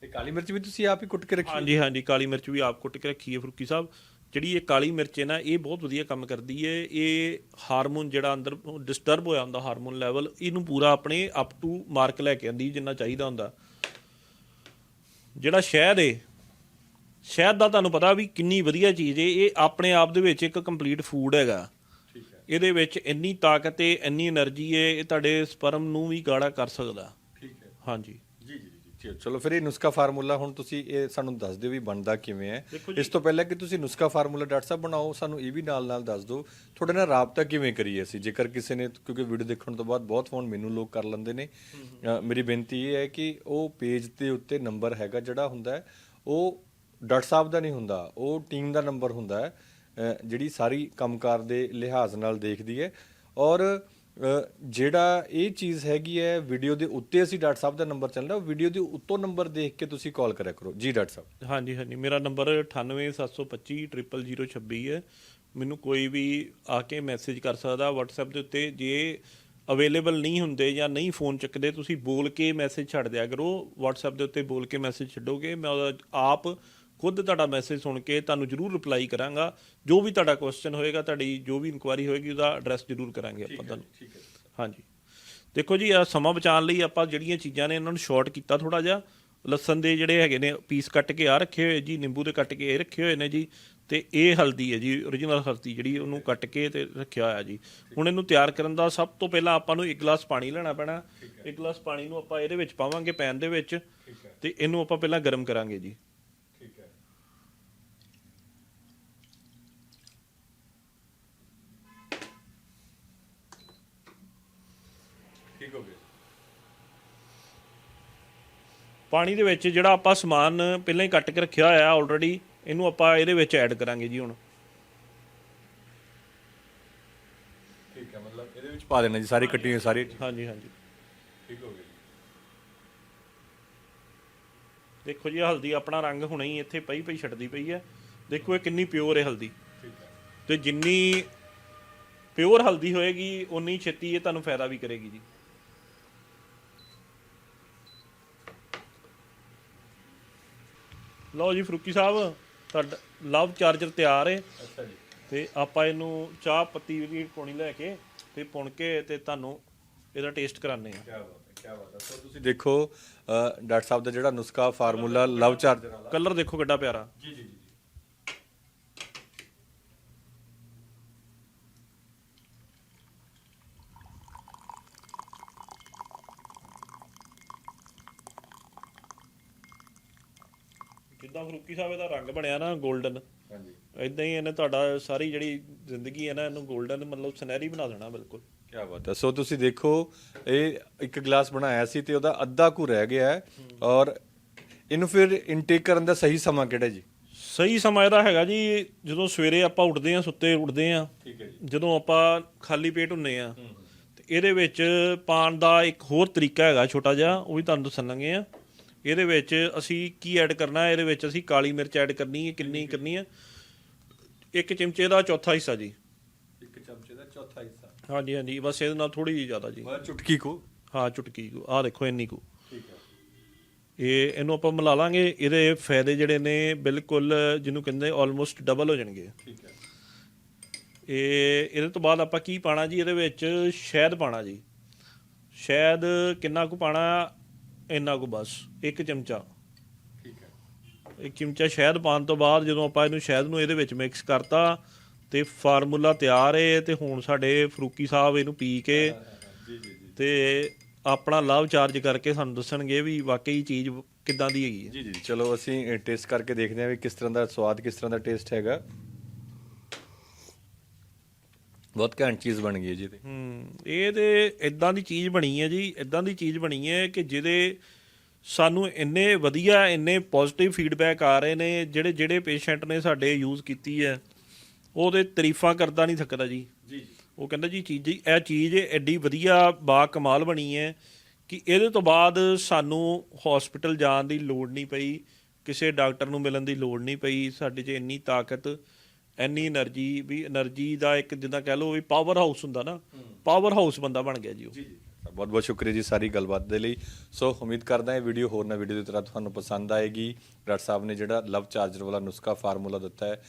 ਇਹ ਕਾਲੀ ਮਿਰਚ ਵੀ ਤੁਸੀਂ ਆਪ ਹੀ ਕੁੱਟ ਕੇ ਰੱਖੀ? ਹਾਂਜੀ ਹਾਂਜੀ ਕਾਲੀ ਮਿਰਚ ਵੀ ਆਪ ਕੁੱਟ ਕੇ ਰੱਖੀ ਹੈ ਫਰੂਕੀ ਸਾਹਿਬ। ਜਿਹੜੀ ਇਹ ਕਾਲੀ ਮਿਰਚ ਹੈ ਨਾ ਇਹ ਬਹੁਤ ਵਧੀਆ ਕੰਮ ਕਰਦੀ ਹੈ। ਇਹ ਹਾਰਮੋਨ ਜਿਹੜਾ ਅੰਦਰ ਡਿਸਟਰਬ ਹੋਇਆ ਹੁੰਦਾ ਹਾਰਮੋਨ ਲੈਵਲ ਇਹਨੂੰ ਪੂਰਾ ਆਪਣੇ ਅਪ ਟੂ ਮਾਰਕ ਲੈ ਕੇ ਆਂਦੀ ਜਿੰਨਾ ਚਾਹੀਦਾ ਹੁੰਦਾ। ਜਿਹੜਾ ਸ਼ਹਿਦ ਹੈ ਸ਼ਹਿਦ ਦਾ ਤੁਹਾਨੂੰ ਪਤਾ ਵੀ ਕਿੰਨੀ ਵਧੀਆ ਚੀਜ਼ ਏ ਇਹ ਆਪਣੇ ਆਪ ਦੇ ਵਿੱਚ ਇੱਕ ਕੰਪਲੀਟ ਫੂਡ ਹੈਗਾ। ਇਹਦੇ ਵਿੱਚ ਇੰਨੀ ਤਾਕਤ ਏ ਇੰਨੀ એનર્ਜੀ ਏ ਇਹ ਤੁਹਾਡੇ ਸਪਰਮ ਨੂੰ ਵੀ ਗਾੜਾ ਕਰ ਸਕਦਾ। ਠੀਕ ਹੈ। ਹਾਂਜੀ। ਚਲੋ ਫਿਰ ਇਹ ਨੁਸਖਾ ਫਾਰਮੂਲਾ ਹੁਣ ਤੁਸੀਂ ਇਹ ਸਾਨੂੰ ਦੱਸ ਦਿਓ ਵੀ ਬਣਦਾ ਕਿਵੇਂ ਹੈ। ਇਸ ਤੋਂ ਪਹਿਲਾਂ ਕਿ ਤੁਸੀਂ ਨੁਸਖਾ ਫਾਰਮੂਲਾ ਡਾਕਟਰ ਸਾਹਿਬ ਬਣਾਓ ਸਾਨੂੰ ਇਹ ਵੀ ਨਾਲ ਨਾਲ ਦੱਸ ਦਿਓ ਤੁਹਾਡੇ ਨਾਲ ਰਾਬਤਾ ਕਿਵੇਂ ਕਰੀਏ ਅਸੀਂ? ਜੇਕਰ ਕਿਸੇ ਨੇ ਕਿਉਂਕਿ ਵੀਡੀਓ ਦੇਖਣ ਤੋਂ ਬਾਅਦ ਬਹੁਤ ਫੋਨ ਮੈਨੂੰ ਲੋਕ ਕਰ ਲੈਂਦੇ ਨੇ। ਮੇਰੀ ਬੇਨਤੀ ਇਹ ਹੈ ਕਿ ਉਹ ਪੇਜ ਦੇ ਉੱਤੇ ਨੰਬਰ ਹੈਗਾ ਜਿਹੜਾ ਹੁੰਦਾ ਉਹ ਡਾਕਟਰ ਸਾਹਿਬ ਦਾ ਨਹੀਂ ਹੁੰਦਾ, ਉਹ ਟੀਮ ਦਾ ਨੰਬਰ ਹੁੰਦਾ ਹੈ ਜਿਹੜੀ ਸਾਰੀ ਕੰਮਕਾਰ ਦੇ ਲਿਹਾਜ਼ ਨਾਲ ਦੇਖਦੀ ਹੈ। ਔਰ ਜਿਹੜਾ ਇਹ ਚੀਜ਼ ਹੈਗੀ ਹੈ ਵੀਡੀਓ ਦੇ ਉੱਤੇ ਅਸੀਂ ਡਾਕਟਰ ਸਾਹਿਬ ਦਾ ਨੰਬਰ ਚੱਲਦਾ ਵੀਡੀਓ ਦੇ ਉੱਤੋਂ ਨੰਬਰ ਦੇਖ ਕੇ ਤੁਸੀਂ ਕਾਲ ਕਰਿਆ ਕਰੋ। ਜੀ, ਡਾਕਟਰ ਸਾਹਿਬ। ਹਾਂਜੀ ਹਾਂਜੀ। ਮੇਰਾ ਨੰਬਰ 9872500026 ਹੈ। ਮੈਨੂੰ ਕੋਈ ਵੀ ਆ ਕੇ ਮੈਸੇਜ ਕਰ ਸਕਦਾ, WhatsApp ਦੇ ਉੱਤੇ। ਜੇ ਅਵੇਲੇਬਲ ਨਹੀਂ ਹੁੰਦੇ ਜਾਂ ਨਹੀਂ ਫੋਨ ਚੱਕਦੇ, ਤੁਸੀਂ ਬੋਲ ਕੇ ਮੈਸੇਜ ਛੱਡ ਦਿਆ ਕਰੋ। WhatsApp ਦੇ ਉੱਤੇ ਬੋਲ ਕੇ ਮੈਸੇਜ ਛੱਡੋਗੇ। ਮੈਂ ਉਹਦਾ ਆਪ ਖੁਦ ਤੁਹਾਡਾ ਮੈਸੇਜ ਸੁਣ ਕੇ ਤੁਹਾਨੂੰ ਜ਼ਰੂਰ ਰਿਪਲਾਈ ਕਰਾਂਗਾ। ਜੋ ਵੀ ਤੁਹਾਡਾ ਕੁਐਸਚਨ ਹੋਏਗਾ ਤੁਹਾਡੀ ਜੋ ਵੀ ਇਨਕੁਆਇਰੀ ਹੋਏਗੀ ਉਹਦਾ ਐਡਰੈਸ ਜ਼ਰੂਰ ਕਰਾਂਗੇ ਆਪਾਂ ਤੁਹਾਨੂੰ। ਹਾਂਜੀ। ਦੇਖੋ ਜੀ ਆ ਸਮਾਂ ਬਚਾਉਣ ਲਈ ਆਪਾਂ ਜਿਹੜੀਆਂ ਚੀਜ਼ਾਂ ਨੇ ਇਹਨਾਂ ਨੂੰ ਸ਼ਾਰਟ ਕੀਤਾ ਥੋੜਾ ਜਿਹਾ। ਲਸਣ ਦੇ ਜਿਹੜੇ ਹੈਗੇ ਨੇ ਪੀਸ ਕੱਟ ਕੇ ਆ ਰੱਖੇ ਹੋਏ ਜੀ ਨਿੰਬੂ ਦੇ ਕੱਟ ਕੇ ਇਹ ਰੱਖੇ ਹੋਏ ਨੇ ਜੀ ਤੇ ਇਹ ਹਲਦੀ ਹੈ ਜੀ origignal ਹਲਦੀ ਜਿਹੜੀ ਉਹਨੂੰ ਕੱਟ ਕੇ ਤੇ ਰੱਖਿਆ ਹੋਇਆ ਜੀ। ਹੁਣ ਇਹਨੂੰ ਤਿਆਰ ਕਰਨ ਦਾ ਸਭ ਤੋਂ ਪਹਿਲਾਂ ਆਪਾਂ ਨੂੰ ਇੱਕ ਗਲਾਸ ਪਾਣੀ ਲੈਣਾ ਪੈਣਾ। ਇੱਕ ਗਲਾਸ ਪਾਣੀ ਨੂੰ ਆਪਾਂ ਇਹਦੇ ਵਿੱਚ ਪਾਵਾਂਗੇ ਪੈਨ ਦੇ ਵਿੱਚ। ਤੇ ਇਹਨੂੰ ਆਪਾਂ ਪਹਿਲਾਂ ਗਰਮ ਕਰਾਂਗੇ ਜੀ। ਠੀਕ ਹੋ ਗਿਆ ਪਾਣੀ ਦੇ ਵਿੱਚ ਜਿਹੜਾ ਆਪਾਂ ਸਮਾਨ ਪਹਿਲਾਂ ਹੀ ਕੱਟ ਕੇ ਰੱਖਿਆ ਹੋਇਆ ਆਲਰੇਡੀ ਇਹਨੂੰ ਆਪਾਂ ਇਹਦੇ ਵਿੱਚ ਐਡ ਕਰਾਂਗੇ ਜੀ ਹੁਣ। ਠੀਕ ਹੈ ਮਤਲਬ ਇਹਦੇ ਵਿੱਚ ਪਾ ਦੇਣਾ ਜੀ ਸਾਰੀ ਕੱਟੀ ਹੋਈ ਸਾਰੀ ਹਾਂਜੀ ਹਾਂਜੀ। ਠੀਕ ਹੋ ਗਿਆ ਦੇਖੋ ਜੀ ਇਹ ਹਲਦੀ ਆਪਣਾ ਰੰਗ ਹੁਣੇ ਹੀ ਇੱਥੇ ਪਈ ਪਈ ਛੱਡਦੀ ਪਈ ਹੈ। ਦੇਖੋ ਇਹ ਕਿੰਨੀ ਪਿਓਰ ਹੈ ਹਲਦੀ। ਠੀਕ ਹੈ। ਤੇ ਜਿੰਨੀ ਪਿਓਰ ਹਲਦੀ ਹੋਏਗੀ ਉਨੀ ਛੇਤੀ ਇਹ ਤੁਹਾਨੂੰ ਫਾਇਦਾ ਵੀ ਕਰੇਗੀ ਜੀ। ਲਓ ਜੀ ਫਰੂਕੀ ਸਾਹਿਬ ਤੁਹਾਡਾ ਲਵ ਚਾਰਜਰ ਤਿਆਰ ਹੈ ਅੱਛਾ ਜੀ। ਤੇ ਆਪਾਂ ਇਹਨੂੰ ਚਾਹ ਪੱਤੀ ਦੀ ਪੌਣੀ ਲੈ ਕੇ ਤੇ ਪੁਣ ਕੇ ਤੇ ਤੁਹਾਨੂੰ ਇਹਦਾ ਟੇਸਟ ਕਰਾਣੇ ਆ ਕੀ ਬਾਤ ਹੈ ਕੀ ਬਾਤ ਹੈ। ਸੋ ਤੁਸੀਂ ਦੇਖੋ ਡਾਕਟਰ ਸਾਹਿਬ ਦਾ ਜਿਹੜਾ ਨੁਸਖਾ ਫਾਰਮੂਲਾ ਲਵ ਚਾਰਜਰ ਵਾਲਾ ਕਲਰ ਦੇਖੋ ਕਿੱਡਾ ਪਿਆਰਾ। ਜੀ ਜੀ ਜੀ। ਫਰੂਕੀ ਸਾਹਿਬ ਇਹਦਾ ਰੰਗ ਬਣਿਆ ਨਾ 골ਡਨ ਹਾਂਜੀ। ਇਦਾਂ ਹੀ ਇਹਨੇ ਤੁਹਾਡਾ ਸਾਰੀ ਜਿਹੜੀ ਜ਼ਿੰਦਗੀ ਹੈ ਨਾ ਇਹਨੂੰ 골ਡਨ ਮਤਲਬ ਸੁਨਹਿਰੀ ਬਣਾ ਦੇਣਾ ਬਿਲਕੁਲ। ਕੀ ਬਾਤ ਹੈ। ਸੋ ਤੁਸੀਂ ਦੇਖੋ ਇਹ ਇੱਕ ਗਲਾਸ ਬਣਾਇਆ ਸੀ ਤੇ ਉਹਦਾ ਅੱਧਾ ਕੁ ਰਹਿ ਗਿਆ ਹੈ ਔਰ ਇਹਨੂੰ ਫਿਰ ਇਨਟੇਕ ਕਰਨ ਦਾ ਸਹੀ ਸਮਾਂ ਕਿਹੜਾ ਜੀ? ਸਹੀ ਸਮਾਂ ਇਹਦਾ ਹੈਗਾ ਜੀ ਜਦੋਂ ਸਵੇਰੇ ਆਪਾਂ ਉੱਠਦੇ ਆ ਸੁੱਤੇ ਉੱਠਦੇ ਆ ਠੀਕ ਹੈ ਜੀ। ਜਦੋਂ ਆਪਾਂ ਖਾਲੀ ਪੇਟ ਹੁੰਨੇ ਆ ਤੇ ਇਹਦੇ ਵਿੱਚ ਪਾਣ ਦਾ ਇੱਕ ਹੋਰ ਤਰੀਕਾ ਹੈਗਾ ਛੋਟਾ ਜਿਹਾ ਉਹ ਵੀ ਤੁਹਾਨੂੰ ਦੱਸਣ ਲੱਗੇ ਆ ਇਹਦੇ ਵਿੱਚ ਅਸੀਂ ਕੀ ਐਡ ਕਰਨਾ ਇਹਦੇ ਵਿੱਚ ਅਸੀਂ ਕਾਲੀ ਮਿਰਚ ਐਡ ਕਰਨੀ ਹੈ ਕਿੰਨੀ ਕਰਨੀ ਹੈ? ਇੱਕ ਚਮਚੇ ਦਾ ਚੌਥਾ ਹਿੱਸਾ ਜੀ। ਇੱਕ ਚਮਚੇ ਦਾ ਚੌਥਾ ਹਿੱਸਾ। ਹਾਂਜੀ ਹਾਂਜੀ ਬਸ ਇਹਦੇ ਨਾਲ ਥੋੜੀ ਜਿਹੀ ਜ਼ਿਆਦਾ ਜੀ। ਮਤਲਬ ਚੁਟਕੀ ਕੋ। ਹਾਂ ਚੁਟਕੀ ਕੁ। ਆਹ ਦੇਖੋ ਇੰਨੀ ਕੁ। ਠੀਕ ਹੈ। ਇਹ ਇਹਨੂੰ ਆਪਾਂ ਮਿਲਾ ਲਾਂਗੇ। ਇਹਦੇ ਫਾਇਦੇ ਜਿਹੜੇ ਨੇ ਬਿਲਕੁਲ ਜਿਹਨੂੰ ਕਹਿੰਦੇ ਆਲਮੋਸਟ ਡਬਲ ਹੋ ਜਾਣਗੇ। ਠੀਕ ਹੈ। ਇਹ ਇਹਦੇ ਤੋਂ ਬਾਅਦ ਆਪਾਂ ਕੀ ਪਾਣਾ ਜੀ? ਇਹਦੇ ਵਿੱਚ ਸ਼ਹਿਦ ਪਾਣਾ ਜੀ। ਸ਼ਹਿਦ ਕਿੰਨਾ ਕੁ ਪਾਣਾ ਇੰਨਾ ਕੁ ਬਸ ਇੱਕ ਚਮਚਾ। ਠੀਕ ਹੈ। ਇੱਕ ਚਮਚਾ ਸ਼ਹਿਦ ਪਾਉਣ ਤੋਂ ਬਾਅਦ ਜਦੋਂ ਆਪਾਂ ਇਹਨੂੰ ਸ਼ਹਿਦ ਨੂੰ ਇਹਦੇ ਵਿੱਚ ਮਿਕਸ ਕਰਤਾ ਤੇ ਫਾਰਮੂਲਾ ਤਿਆਰ ਹੈ ਤੇ ਹੁਣ ਸਾਡੇ ਫਰੂਕੀ ਸਾਹਿਬ ਇਹਨੂੰ ਪੀ ਕੇ ਜੀ ਜੀ ਜੀ। ਤੇ ਆਪਣਾ ਲਵ ਚਾਰਜ ਕਰਕੇ ਸਾਨੂੰ ਦੱਸਣਗੇ ਵੀ ਵਾਕਈ ਚੀਜ਼ ਕਿੱਦਾਂ ਦੀ ਹੈਗੀ ਹੈ। ਜੀ ਜੀ ਚਲੋ ਅਸੀਂ ਟੇਸਟ ਕਰਕੇ ਦੇਖਦੇ ਹਾਂ ਵੀ ਕਿਸ ਤਰ੍ਹਾਂ ਦਾ ਸਵਾਦ ਕਿਸ ਤਰ੍ਹਾਂ ਦਾ ਟੇਸਟ ਹੈਗਾ। ਬਹੁਤ ਘੈਂਟ ਚੀਜ਼ ਬਣ ਗਈ ਜੀ ਤੇ। ਹੂੰ ਇਹ ਤੇ ਇਦਾਂ ਦੀ ਚੀਜ਼ ਬਣੀ ਹੈ ਜੀ ਇਦਾਂ ਦੀ ਚੀਜ਼ ਬਣੀ ਹੈ ਕਿ ਜਿਹਦੇ ਸਾਨੂੰ ਇੰਨੇ ਵਧੀਆ ਇੰਨੇ ਪੋਜ਼ਿਟਿਵ ਫੀਡਬੈਕ ਆ ਰਹੇ ਨੇ ਜਿਹੜੇ ਜਿਹੜੇ ਪੇਸ਼ੈਂਟ ਨੇ ਸਾਡੇ ਯੂਜ਼ ਕੀਤੀ ਹੈ ਉਹਦੇ ਤਾਰੀਫਾਂ ਕਰਦਾ ਨਹੀਂ ਸਕਦਾ ਜੀ। ਜੀ ਜੀ। ਉਹ ਕਹਿੰਦਾ ਜੀ ਚੀਜ਼ ਜੀ ਇਹ ਚੀਜ਼ ਐਡੀ ਵਧੀਆ ਬਾ ਕਮਾਲ ਬਣੀ ਹੈ ਕਿ ਇਹਦੇ ਤੋਂ ਬਾਅਦ ਸਾਨੂੰ ਹਸਪੀਟਲ ਜਾਣ ਦੀ ਲੋੜ ਨਹੀਂ ਪਈ ਕਿਸੇ ਡਾਕਟਰ ਨੂੰ ਮਿਲਣ ਦੀ ਲੋੜ ਨਹੀਂ ਪਈ ਸਾਡੇ 'ਚ ਇੰਨੀ ਤਾਕਤ ਐਨੀ એનર્ਜੀ ਵੀ એનર્ਜੀ ਦਾ ਇੱਕ ਜਿੱਦਾਂ ਕਹਿ ਲਓ ਵੀ ਪਾਵਰ ਹਾਊਸ ਹੁੰਦਾ ਨਾ ਪਾਵਰ ਹਾਊਸ ਬੰਦਾ ਬਣ ਗਿਆ ਜੀ ਉਹ। ਬਹੁਤ ਬਹੁਤ ਸ਼ੁਕਰੀਆ ਜੀ ਸਾਰੀ ਗੱਲਬਾਤ ਦੇ ਲਈ। ਸੋ ਉਮੀਦ ਕਰਦਾ ਇਹ ਵੀਡੀਓ ਹੋਰ ਨਾ ਵੀਡੀਓ ਦੀ ਤਰ੍ਹਾਂ ਤੁਹਾਨੂੰ ਪਸੰਦ ਆਏਗੀ। ਡਾਕਟਰ ਸਾਹਿਬ ਨੇ ਜਿਹੜਾ ਲਵ ਚਾਰਜਰ ਵਾਲਾ ਨੁਸਖਾ ਫਾਰਮੂਲਾ ਦਿੱਤਾ ਹੈ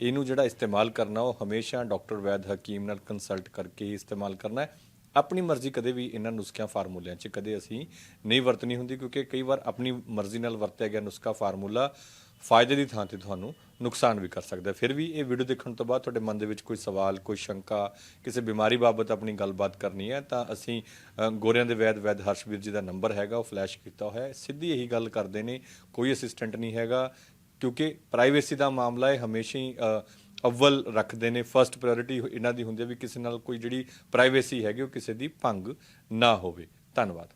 ਇਹਨੂੰ ਜਿਹੜਾ ਇਸਤੇਮਾਲ ਕਰਨਾ ਉਹ ਹਮੇਸ਼ਾ ਡਾਕਟਰ ਵੈਦ ਹਕੀਮ ਨਾਲ ਕੰਸਲਟ ਕਰਕੇ ਹੀ ਇਸਤੇਮਾਲ ਕਰਨਾ ਹੈ। ਆਪਣੀ ਮਰਜ਼ੀ ਕਦੇ ਵੀ ਇਹਨਾਂ ਨੁਸਖਿਆਂ ਫਾਰਮੂਲਿਆਂ 'ਚ ਕਦੇ ਅਸੀਂ ਨਹੀਂ ਵਰਤਣੀ ਹੁੰਦੀ ਕਿਉਂਕਿ ਕਈ ਵਾਰ ਆਪਣੀ ਮਰਜ਼ੀ ਨਾਲ ਵਰਤਿਆ ਗਿਆ ਨੁਸਖਾ ਫਾਰਮੂਲਾ ਫਾਇਦੇ ਦੀ ਥਾਂ ਤੇ ਤੁਹਾਨੂੰ ਨੁਕਸਾਨ ਵੀ ਕਰ ਸਕਦਾ ਫਿਰ ਵੀ ਇਹ ਵੀਡੀਓ ਦੇਖਣ ਤੋਂ ਬਾਅਦ ਤੁਹਾਡੇ ਮਨ ਦੇ ਵਿੱਚ ਕੋਈ ਸਵਾਲ ਕੋਈ ਸ਼ੰਕਾ ਕਿਸੇ ਬਿਮਾਰੀ ਬਾਬਤ ਆਪਣੀ ਗੱਲਬਾਤ ਕਰਨੀ ਹੈ ਤਾਂ ਅਸੀਂ ਗੋਰਿਆਂ ਦੇ ਵੈਦ ਵੈਦ ਹਰਸ਼ਵੀਰ ਜੀ ਦਾ ਨੰਬਰ ਹੈਗਾ ਉਹ ਫਲੈਸ਼ ਕੀਤਾ ਹੋਇਆ ਹੈ। ਸਿੱਧੀ ਇਹੀ ਗੱਲ ਕਰਦੇ ਨੇ ਕੋਈ ਅਸਿਸਟੈਂਟ ਨਹੀਂ ਹੈਗਾ ਕਿਉਂਕਿ ਪ੍ਰਾਈਵੇਸੀ ਦਾ ਮਾਮਲਾ ਹੈ ਹਮੇਸ਼ਾ ਹੀ ਅ, ਅਵਲ ਰੱਖਦੇ ਨੇ। ਫਰਸਟ ਪ੍ਰਾਇੋਰਟੀ ਇਹਨਾਂ ਦੀ ਹੁੰਦੀ ਹੈ ਵੀ ਕਿਸੇ ਨਾਲ ਕੋਈ ਜਿਹੜੀ ਪ੍ਰਾਈਵੇਸੀ ਹੈਗੀ ਉਹ ਕਿਸੇ ਦੀ ਭੰਗ ਨਾ ਹੋਵੇ। ਧੰਨਵਾਦ।